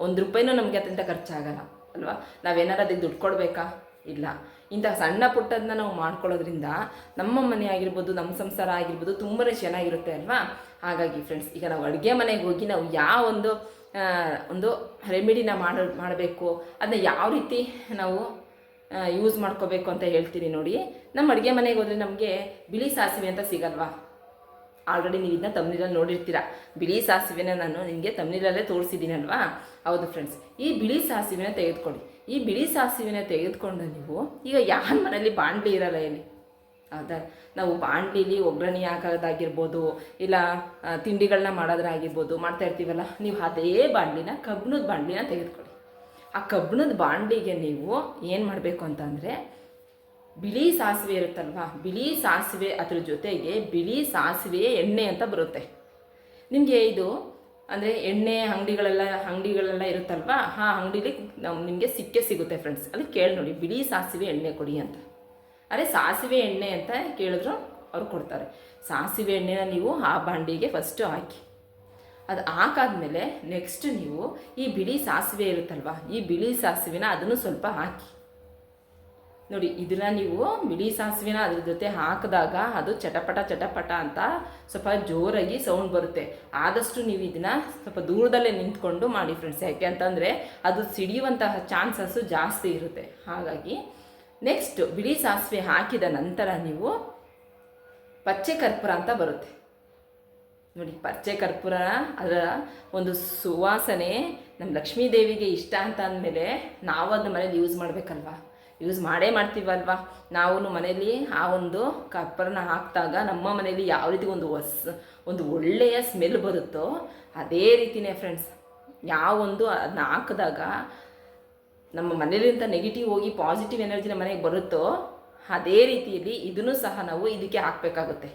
ಒಂದು ರೂಪಾಯಿನೂ ನಮಗೆ ಅದರಿಂದ ಖರ್ಚಾಗಲ್ಲ. ಅಲ್ವಾ? ನಾವೇನಾರು ಅದಕ್ಕೆ ದುಡ್ಡು ಕೊಡಬೇಕಾ? ಇಲ್ಲ. ಇಂಥ ಸಣ್ಣ ಪುಟ್ಟದನ್ನ ನಾವು ಮಾಡ್ಕೊಳ್ಳೋದ್ರಿಂದ ನಮ್ಮ ಮನೆ ಆಗಿರ್ಬೋದು, ನಮ್ಮ ಸಂಸಾರ ಆಗಿರ್ಬೋದು ತುಂಬಾ ಚೆನ್ನಾಗಿರುತ್ತೆ ಅಲ್ವಾ? ಹಾಗಾಗಿ ಫ್ರೆಂಡ್ಸ್ ಈಗ ನಾವು ಅಡುಗೆ ಮನೆಗೆ ಹೋಗಿ ನಾವು ಯಾವ ಒಂದು ಒಂದು ರೆಮಿಡಿನ ಮಾಡ, ಮಾಡಬೇಕು ಅದನ್ನ ಯಾವ ರೀತಿ ನಾವು ಯೂಸ್ ಮಾಡ್ಕೋಬೇಕು ಅಂತ ಹೇಳ್ತೀನಿ ನೋಡಿ. ನಮ್ಮ ಅಡುಗೆ ಮನೆಗೆ ಹೋದರೆ ನಮಗೆ ಬಿಳಿ ಸಾಸಿವೆ ಅಂತ ಸಿಗಲ್ವಾ? ಆಲ್ರೆಡಿ ನೀವು ಇದನ್ನ ತಮ್ನೀರಲ್ಲಿ ನೋಡಿರ್ತೀರ. ಬಿಳಿ ಸಾಸಿವೆನ ನಾನು ನಿಮಗೆ ತಮ್ನೀರಲ್ಲೇ ತೋರಿಸಿದ್ದೀನಲ್ವಾ? ಹೌದು ಫ್ರೆಂಡ್ಸ್ ಈ ಬಿಳಿ ಸಾಸಿವೆನ ತೆಗೆದುಕೊಳ್ಳಿ. ಈ ಬಿಳಿ ಸಾಸಿವೆನ ತೆಗೆದುಕೊಂಡು ನೀವು ಈಗ ಯಾರ ಮನೇಲಿ ಬಾಣಲಿ ಇರಲ್ಲ ಇಲ್ಲಿ? ಹೌದಾ? ನಾವು ಬಾಣಲಿಲಿ ಒಗ್ಗರಣೆ ಹಾಕೋದಾಗಿರ್ಬೋದು, ಇಲ್ಲ ತಿಂಡಿಗಳನ್ನ ಮಾಡೋದ್ರಾಗಿರ್ಬೋದು ಮಾಡ್ತಾ ಇರ್ತೀವಲ್ಲ, ನೀವು ಅದೇ ಬಾಣಲಿನ ಕಬ್ಬಣದ ಬಾಣಲಿನ ತೆಗೆದುಕೊಳ್ಳಿ. ಆ ಕಬ್ಬಣದ ಬಾಣಲಿಗೆ ನೀವು ಏನು ಮಾಡಬೇಕು ಅಂತಂದರೆ ಬಿಳಿ ಸಾಸಿವೆ ಇರುತ್ತಲ್ವಾ? ಬಿಳಿ ಸಾಸಿವೆ ಅದ್ರ ಜೊತೆಗೆ ಬಿಳಿ ಸಾಸಿವೆ ಎಣ್ಣೆ ಅಂತ ಬರುತ್ತೆ. ನಿಮಗೆ ಇದು ಅಂದರೆ ಎಣ್ಣೆ ಅಂಗಡಿಗಳೆಲ್ಲ ಅಂಗಡಿಗಳೆಲ್ಲ ಇರುತ್ತಲ್ವಾ? ಆ ಅಂಗಡಿಲಿ ನಾವು ನಿಮಗೆ ಸಿಕ್ಕೇ ಸಿಗುತ್ತೆ ಫ್ರೆಂಡ್ಸ್ ಅದಕ್ಕೆ ಕೇಳಿ ನೋಡಿ, ಬಿಳಿ ಸಾಸಿವೆ ಎಣ್ಣೆ ಕೊಡಿ ಅಂತ. ಅರೆ ಸಾಸಿವೆ ಎಣ್ಣೆ ಅಂತ ಕೇಳಿದ್ರು ಅವ್ರು ಕೊಡ್ತಾರೆ. ಸಾಸಿವೆ ಎಣ್ಣೆನ ನೀವು ಆ ಬಾಂಡಿಗೆ ಫಸ್ಟು ಹಾಕಿ. ಅದು ಹಾಕಾದ್ಮೇಲೆ ನೆಕ್ಸ್ಟ್ ನೀವು ಈ ಬಿಳಿ ಸಾಸಿವೆ ಇರುತ್ತಲ್ವ, ಈ ಬಿಳಿ ಸಾಸಿವೆನ ಅದನ್ನು ಸ್ವಲ್ಪ ಹಾಕಿ. ನೋಡಿ ಇದನ್ನ ನೀವು ಬಿಳಿ ಸಾಸಿವೆನ ಅದ್ರ ಜೊತೆ ಹಾಕಿದಾಗ ಅದು ಚಟಪಟ ಚಟಪಟ ಅಂತ ಸ್ವಲ್ಪ ಜೋರಾಗಿ ಸೌಂಡ್ ಬರುತ್ತೆ. ಆದಷ್ಟು ನೀವು ಇದನ್ನ ಸ್ವಲ್ಪ ದೂರದಲ್ಲೇ ನಿಂತ್ಕೊಂಡು ಮಾಡಿ ಫ್ರೆಂಡ್ಸ್ ಯಾಕೆ ಅಂತಂದರೆ ಅದು ಸಿಡಿಯುವಂತಹ ಚಾನ್ಸಸ್ಸು ಜಾಸ್ತಿ ಇರುತ್ತೆ. ಹಾಗಾಗಿ ನೆಕ್ಸ್ಟ್ ಬಿಳಿ ಸಾಸಿವೆ ಹಾಕಿದ ನಂತರ ನೀವು ಪಚ್ಚೆ ಕರ್ಪೂರ ಅಂತ ಬರುತ್ತೆ. ನೋಡಿ, ಪಚ್ಚೆ ಕರ್ಪೂರ ಅದರ ಒಂದು ಸುವಾಸನೆ ನಮ್ಮ ಲಕ್ಷ್ಮೀ ದೇವಿಗೆ ಇಷ್ಟ ಅಂತ ಅಂದಮೇಲೆ ನಾವು ಅದನ್ನ ಮನೇಲಿ ಯೂಸ್ ಮಾಡಬೇಕಲ್ವಾ? ಯೂಸ್ ಮಾಡೇ ಮಾಡ್ತೀವಲ್ವಾ? ನಾವು ಮನೆಯಲ್ಲಿ ಆ ಒಂದು ಕರ್ಪೂರನ ಹಾಕಿದಾಗ ನಮ್ಮ ಮನೆಯಲ್ಲಿ ಯಾವ ರೀತಿ ಒಂದು ಹೊಸ, ಒಂದು ಒಳ್ಳೆಯ ಸ್ಮೆಲ್ ಬರುತ್ತೋ ಅದೇ ರೀತಿನೇ ಫ್ರೆಂಡ್ಸ್ ಯಾವೊಂದು ಅದನ್ನ ಹಾಕಿದಾಗ ನಮ್ಮ ಮನೇಲಿಂತ ನೆಗೆಟಿವ್ ಹೋಗಿ ಪಾಸಿಟಿವ್ ಎನರ್ಜಿ ಮನೆಗೆ ಬರುತ್ತೋ ಅದೇ ರೀತಿಯಲ್ಲಿ ಇದನ್ನು ಸಹ ನಾವು ಇದಕ್ಕೆ ಹಾಕಬೇಕಾಗುತ್ತೆ.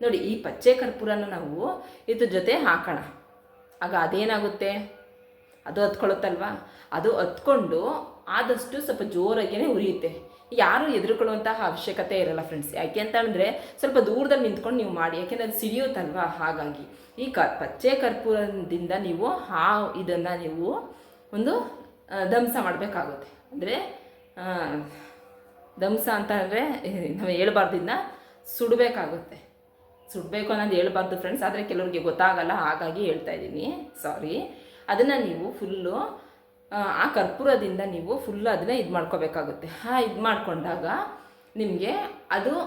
ನೋಡಿ, ಈ ಪಚ್ಚೆ ಕರ್ಪೂರನ ನಾವು ಇದ್ರ ಜೊತೆ ಹಾಕೋಣ. ಆಗ ಅದೇನಾಗುತ್ತೆ? ಅದು ಹತ್ಕೊಳ್ಳುತ್ತಲ್ವಾ? ಅದು ಹತ್ಕೊಂಡು ಆದಷ್ಟು ಸ್ವಲ್ಪ ಜೋರಾಗಿಯೇ ಉರಿಯುತ್ತೆ. ಯಾರು ಎದುರುಕೊಳ್ಳುವಂತಹ ಅವಶ್ಯಕತೆ ಇರಲ್ಲ ಫ್ರೆಂಡ್ಸ್ ಯಾಕೆ ಅಂತ ಅಂದರೆ ಸ್ವಲ್ಪ ದೂರದಲ್ಲಿ ನಿಂತ್ಕೊಂಡು ನೀವು ಮಾಡಿ, ಯಾಕೆಂದರೆ ಅದು ಸಿಡಿಯುತ್ತಲ್ವಾ? ಹಾಗಾಗಿ. ಈ ಕ, ಪಚ್ಚೆ ಕರ್ಪೂರದಿಂದ ನೀವು ಆ ಇದನ್ನು ನೀವು ಒಂದು ಧ್ವಂಸ ಮಾಡಬೇಕಾಗುತ್ತೆ. ಅಂದರೆ ಧ್ವಂಸ ಅಂತ ಅಂದರೆ ನಾವು ಹೇಳ್ಬಾರ್ದು ಇದನ್ನ ಸುಡಬೇಕಾಗುತ್ತೆ. ಸುಡಬೇಕು ಅನ್ನೋದು ಹೇಳ್ಬಾರ್ದು ಫ್ರೆಂಡ್ಸ್ ಆದರೆ ಕೆಲವ್ರಿಗೆ ಗೊತ್ತಾಗಲ್ಲ. ಹಾಗಾಗಿ ಹೇಳ್ತಾ ಇದ್ದೀನಿ. ಸಾರಿ ಅದನ್ನು ನೀವು ಫುಲ್ಲು ಆ ಕರ್ಪೂರದಿಂದ ನೀವು ಫುಲ್ ಅದನ್ನ ಇದು ಮಾಡ್ಕೋಬೇಕಾಗುತ್ತೆ. ಆ, ಇದು ಮಾಡಿಕೊಂಡಾಗ ನಿಮಗೆ ಅದು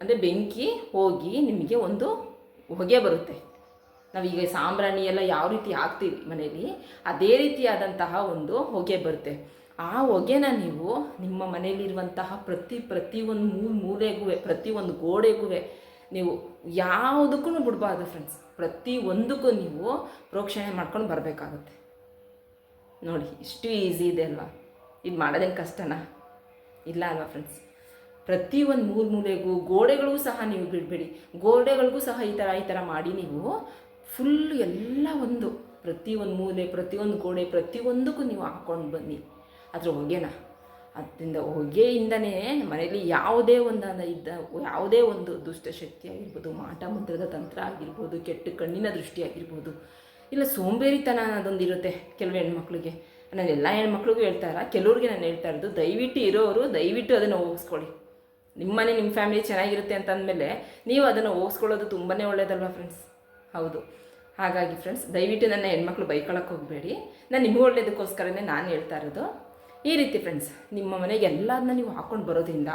ಅಂದರೆ ಬೆಂಕಿ ಹೋಗಿ ನಿಮಗೆ ಒಂದು ಹೊಗೆ ಬರುತ್ತೆ. ನಾವೀಗ ಸಾಂಬ್ರಾಣಿ ಎಲ್ಲ ಯಾವ ರೀತಿ ಹಾಕ್ತೀವಿ ಮನೇಲಿ, ಅದೇ ರೀತಿಯಾದಂತಹ ಒಂದು ಹೊಗೆ ಬರುತ್ತೆ. ಆ ಹೊಗೆನ ನೀವು ನಿಮ್ಮ ಮನೆಯಲ್ಲಿರುವಂತಹ ಪ್ರತಿ ಪ್ರತಿ ಒಂದು ಮೂರು ಮೂಲೆಗೂ ಒಂದು ಗೋಡೆಗೂ ನೀವು ಯಾವುದಕ್ಕೂ ಬಿಡಬಾರ್ದು ಫ್ರೆಂಡ್ಸ್ ಪ್ರತಿ ಒಂದಕ್ಕೂ ನೀವು ಪ್ರೋಕ್ಷಣೆ ಮಾಡ್ಕೊಂಡು ಬರಬೇಕಾಗುತ್ತೆ. ನೋಡಿ, ಇಷ್ಟು ಈಸಿ ಇದೆ ಅಲ್ವಾ? ಇದು ಮಾಡೋದೇನು ಕಷ್ಟನಾ? ಇಲ್ಲ ಅಲ್ವಾ ಫ್ರೆಂಡ್ಸ್ ಪ್ರತಿಯೊಂದು ಮೂರು ಮೂಲೆಗೂ ಗೋಡೆಗಳಿಗೂ ಸಹ ನೀವು ಬಿಡಬೇಡಿ. ಗೋಡೆಗಳಿಗೂ ಸಹ ಈ ಥರ ಈ ಥರ ಮಾಡಿ ನೀವು ಫುಲ್ಲು ಎಲ್ಲ ಒಂದು ಪ್ರತಿ ಒಂದು ಮೂಲೆ, ಪ್ರತಿಯೊಂದು ಗೋಡೆ, ಪ್ರತಿಯೊಂದಕ್ಕೂ ನೀವು ಹಾಕ್ಕೊಂಡು ಬನ್ನಿ. ಅದ್ರ ಹೊಗೆನ ಅದರಿಂದ ಹೊಗೆಯಿಂದನೇ ಮನೆಯಲ್ಲಿ ಯಾವುದೇ ಒಂದು ಇದ್ದ, ಯಾವುದೇ ಒಂದು ದುಷ್ಟಶಕ್ತಿ ಆಗಿರ್ಬೋದು, ಮಾಟ, ಮಂತ್ರದ ತಂತ್ರ ಆಗಿರ್ಬೋದು, ಕೆಟ್ಟ ಕಣ್ಣಿನ ದೃಷ್ಟಿ ಆಗಿರ್ಬೋದು ಇಲ್ಲ ಸೋಂಬೇರಿತನ ಅನ್ನೋದೊಂದು ಇರುತ್ತೆ ಕೆಲವು ಹೆಣ್ಮಕ್ಳಿಗೆ. ನಾನು ಎಲ್ಲ ಹೆಣ್ಮಕ್ಳಿಗೂ ಹೇಳ್ತಾ ಇಲ್ಲ ಕೆಲವ್ರಿಗೆ ನಾನು ಹೇಳ್ತಾ ಇರೋದು ದಯವಿಟ್ಟು ಇರೋರು ದಯವಿಟ್ಟು ಅದನ್ನು ಹೋಗಿಸ್ಕೊಳ್ಳಿ. ನಿಮ್ಮನೆ ನಿಮ್ಮ ಫ್ಯಾಮಿಲಿ ಚೆನ್ನಾಗಿರುತ್ತೆ ಅಂತ ಅಂದಮೇಲೆ ನೀವು ಅದನ್ನು ಹೋಗಿಸ್ಕೊಳ್ಳೋದು ತುಂಬಾ ಒಳ್ಳೇದಲ್ವ ಫ್ರೆಂಡ್ಸ್? ಹೌದು. ಹಾಗಾಗಿ ಫ್ರೆಂಡ್ಸ್, ದಯವಿಟ್ಟು ನನ್ನ ಹೆಣ್ಮಕ್ಳು ಬೈಕೊಳಕ್ಕೆ ಹೋಗಬೇಡಿ. ನಾನು ನಿಮಗೂ ಒಳ್ಳೇದಕ್ಕೋಸ್ಕರನೇ ನಾನು ಹೇಳ್ತಾ ಇರೋದು. ಈ ರೀತಿ ಫ್ರೆಂಡ್ಸ್ ನಿಮ್ಮ ಮನೆಗೆ ಎಲ್ಲದನ್ನ ನೀವು ಹಾಕ್ಕೊಂಡು ಬರೋದ್ರಿಂದ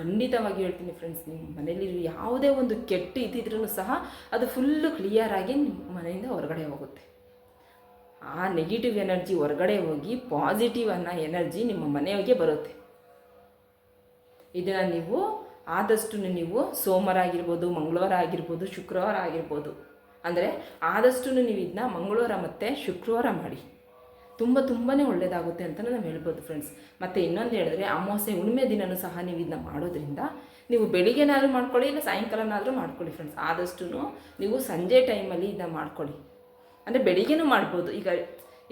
ಖಂಡಿತವಾಗಿ ಹೇಳ್ತೀನಿ ಫ್ರೆಂಡ್ಸ್ ನಿಮ್ಮ ಮನೇಲಿ ಯಾವುದೇ ಒಂದು ಕೆಟ್ಟ ಇದ್ದಿದ್ರೂ ಸಹ ಅದು ಫುಲ್ಲು ಕ್ಲಿಯರಾಗಿ ನಿಮ್ಮ ಮನೆಯಿಂದ ಹೊರಗಡೆ ಹೋಗುತ್ತೆ. ಆ ನೆಗೆಟಿವ್ ಎನರ್ಜಿ ಹೊರಗಡೆ ಹೋಗಿ ಪಾಸಿಟಿವ್ ಅನ್ನೋ ಎನರ್ಜಿ ನಿಮ್ಮ ಮನೆಗೆ ಬರುತ್ತೆ. ಇದನ್ನು ನೀವು ಆದಷ್ಟು ನೀವು ಸೋಮವಾರ ಆಗಿರ್ಬೋದು, ಮಂಗಳವಾರ ಆಗಿರ್ಬೋದು, ಶುಕ್ರವಾರ ಆಗಿರ್ಬೋದು, ಅಂದರೆ ಆದಷ್ಟು ನೀವು ಇದನ್ನ ಮಂಗಳವಾರ ಮತ್ತು ಶುಕ್ರವಾರ ಮಾಡಿ. ತುಂಬ ತುಂಬಾ ಒಳ್ಳೆಯದಾಗುತ್ತೆ ಅಂತ ನಾವು ಹೇಳ್ಬೋದು ಫ್ರೆಂಡ್ಸ್ ಮತ್ತು ಇನ್ನೊಂದು ಹೇಳಿದ್ರೆ ಅಮಾವಾಸ್ಯೆ ಹುಣ್ಣಿಮೆ ದಿನವೂ ಸಹ ನೀವು ಇದನ್ನ ಮಾಡೋದ್ರಿಂದ ನೀವು ಬೆಳಿಗ್ಗೆನಾದರೂ ಮಾಡ್ಕೊಳ್ಳಿ, ಇಲ್ಲ ಸಾಯಂಕಾಲನಾದರೂ ಮಾಡ್ಕೊಳ್ಳಿ ಫ್ರೆಂಡ್ಸ್ ಆದಷ್ಟು ನೀವು ಸಂಜೆ ಟೈಮಲ್ಲಿ ಇದನ್ನ ಮಾಡ್ಕೊಳ್ಳಿ. ಅಂದರೆ ಬೆಳಿಗ್ಗೆನೂ ಮಾಡ್ಬೋದು. ಈಗ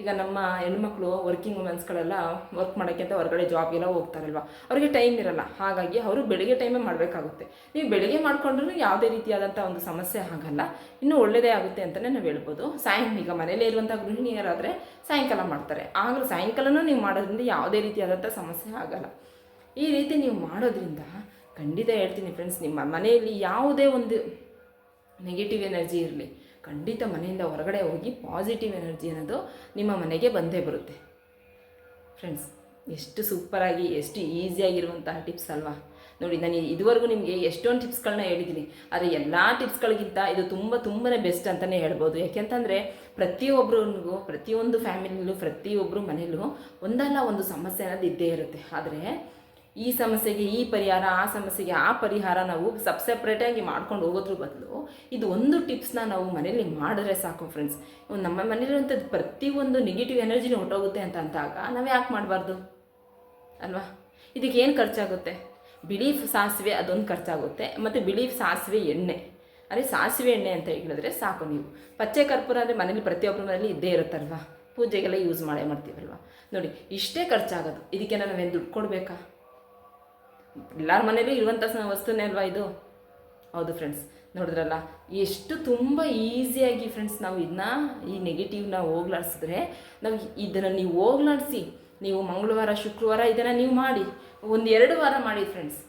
ಈಗ ನಮ್ಮ ಹೆಣ್ಮಕ್ಳು ವರ್ಕಿಂಗ್ ವುಮೆನ್ಸ್ಗಳೆಲ್ಲ ವರ್ಕ್ ಮಾಡೋಕ್ಕೆ ಅಂತ ಹೊರಗಡೆ ಜಾಬ್ಗೆಲ್ಲ ಹೋಗ್ತಾರಲ್ವ? ಅವ್ರಿಗೆ ಟೈಮ್ ಇರಲ್ಲ. ಹಾಗಾಗಿ ಅವರು ಬೆಳಿಗ್ಗೆ ಟೈಮೇ ಮಾಡಬೇಕಾಗುತ್ತೆ. ನೀವು ಬೆಳಿಗ್ಗೆ ಮಾಡಿಕೊಂಡ್ರೂ ಯಾವುದೇ ರೀತಿಯಾದಂಥ ಒಂದು ಸಮಸ್ಯೆ ಆಗಲ್ಲ. ಇನ್ನೂ ಒಳ್ಳೆಯದೇ ಆಗುತ್ತೆ ಅಂತಲೇ ನಾವು ಹೇಳ್ಬೋದು. ಸಾಯಂ ಈಗ ಮನೇಲೇ ಇರುವಂಥ ಗೃಹಿಣಿಯರಾದರೆ ಸಾಯಂಕಾಲ ಮಾಡ್ತಾರೆ. ಆಗಲೂ ಸಾಯಂಕಾಲನೂ ನೀವು ಮಾಡೋದ್ರಿಂದ ಯಾವುದೇ ರೀತಿಯಾದಂಥ ಸಮಸ್ಯೆ ಆಗಲ್ಲ. ಈ ರೀತಿ ನೀವು ಮಾಡೋದ್ರಿಂದ ಖಂಡಿತ ಹೇಳ್ತೀನಿ ಫ್ರೆಂಡ್ಸ್ ನಿಮ್ಮ ಮನೆಯಲ್ಲಿ ಯಾವುದೇ ಒಂದು ನೆಗೆಟಿವ್ ಎನರ್ಜಿ ಇರಲಿ. ಖಂಡಿತ ಮನೆಯಿಂದ ಹೊರಗಡೆ ಹೋಗಿ ಪಾಸಿಟಿವ್ ಎನರ್ಜಿ ಅನ್ನೋದು ನಿಮ್ಮ ಮನೆಗೆ ಬಂದೇ ಬರುತ್ತೆ. ಫ್ರೆಂಡ್ಸ್ ಎಷ್ಟು ಸೂಪರಾಗಿ ಎಷ್ಟು ಈಸಿಯಾಗಿರುವಂತಹ ಟಿಪ್ಸ್ ಅಲ್ವಾ? ನೋಡಿ, ನಾನು ಇದುವರೆಗೂ ನಿಮಗೆ ಎಷ್ಟೊಂದು ಟಿಪ್ಸ್ಗಳನ್ನ ಹೇಳಿದ್ದೀನಿ ಆದರೆ ಎಲ್ಲ ಟಿಪ್ಸ್ಗಳಿಗಿಂತ ಇದು ತುಂಬ ತುಂಬಾ ಬೆಸ್ಟ್ ಅಂತಲೇ ಹೇಳ್ಬೋದು. ಯಾಕೆಂತಂದರೆ ಪ್ರತಿಯೊಬ್ಬರಿಗೂ ಪ್ರತಿಯೊಂದು ಫ್ಯಾಮಿಲಿಯಲ್ಲೂ ಪ್ರತಿಯೊಬ್ಬರು ಮನೆಯಲ್ಲೂ ಒಂದಲ್ಲ ಒಂದು ಸಮಸ್ಯೆ ಅನ್ನೋದು ಇದ್ದೇ ಇರುತ್ತೆ. ಆದರೆ ಈ ಸಮಸ್ಯೆಗೆ ಈ ಪರಿಹಾರ, ಆ ಸಮಸ್ಯೆಗೆ ಆ ಪರಿಹಾರ ನಾವು ಸಬ್ ಸಪ್ರೇಟಾಗಿ ಮಾಡ್ಕೊಂಡು ಹೋಗೋದ್ರ ಬದಲು ಇದು ಒಂದು ಟಿಪ್ಸ್ನ ನಾವು ಮನೇಲಿ ಮಾಡಿದ್ರೆ ಸಾಕು ಫ್ರೆಂಡ್ಸ್ ನಮ್ಮ ಮನೇಲಿರುವಂಥದ್ದು ಪ್ರತಿಯೊಂದು ನೆಗೆಟಿವ್ ಎನರ್ಜಿನೂ ಹೊಟ್ಟೋಗುತ್ತೆ ಅಂತ ಅಂದಾಗ ನಾವು ಯಾಕೆ ಮಾಡಬಾರ್ದು? ಅಲ್ವಾ? ಇದಕ್ಕೆ ಏನು ಖರ್ಚಾಗುತ್ತೆ? ಬಿಳಿ ಸಾಸಿವೆ ಅದೊಂದು ಖರ್ಚಾಗುತ್ತೆ ಮತ್ತು ಬಿಳಿ ಸಾಸಿವೆ ಎಣ್ಣೆ. ಅದೇ ಸಾಸಿವೆ ಎಣ್ಣೆ ಅಂತ ಹೇಳಿದ್ರೆ ಸಾಕು ನೀವು. ಪಚ್ಚೆ ಕರ್ಪೂರ ಅಂದರೆ ಮನೇಲಿ ಪ್ರತಿಯೊಬ್ಬರ ಮನೇಲಿ ಇದ್ದೇ ಇರುತ್ತಲ್ವಾ? ಪೂಜೆಗೆಲ್ಲ ಯೂಸ್ ಮಾಡೇ ಮಾಡ್ತೀವಲ್ವಾ? ನೋಡಿ, ಇಷ್ಟೇ ಖರ್ಚಾಗೋದು. ಇದಕ್ಕೆ ನಾವೇನು ದುಡ್ಡು ಕೊಡಬೇಕಾ? ಎಲ್ಲರ ಮನೇಲೂ ಇರುವಂಥ ವಸ್ತುನೇ ಅಲ್ವಾ ಇದು? ಹೌದು ಫ್ರೆಂಡ್ಸ್ ನೋಡಿದ್ರಲ್ಲ, ಎಷ್ಟು ತುಂಬ ಈಸಿಯಾಗಿ ಫ್ರೆಂಡ್ಸ್ ನಾವು ಇದನ್ನ ಈ ನೆಗೆಟಿವ್ನ ಹೋಗ್ಲಾಡಿಸಿದ್ರೆ, ನಾವು ಇದನ್ನು ನೀವು ಹೋಗ್ಲಾಡಿಸಿ, ನೀವು ಮಂಗಳವಾರ, ಶುಕ್ರವಾರ ಇದನ್ನು ನೀವು ಮಾಡಿ, ಒಂದು ಎರಡು ವಾರ ಮಾಡಿ ಫ್ರೆಂಡ್ಸ್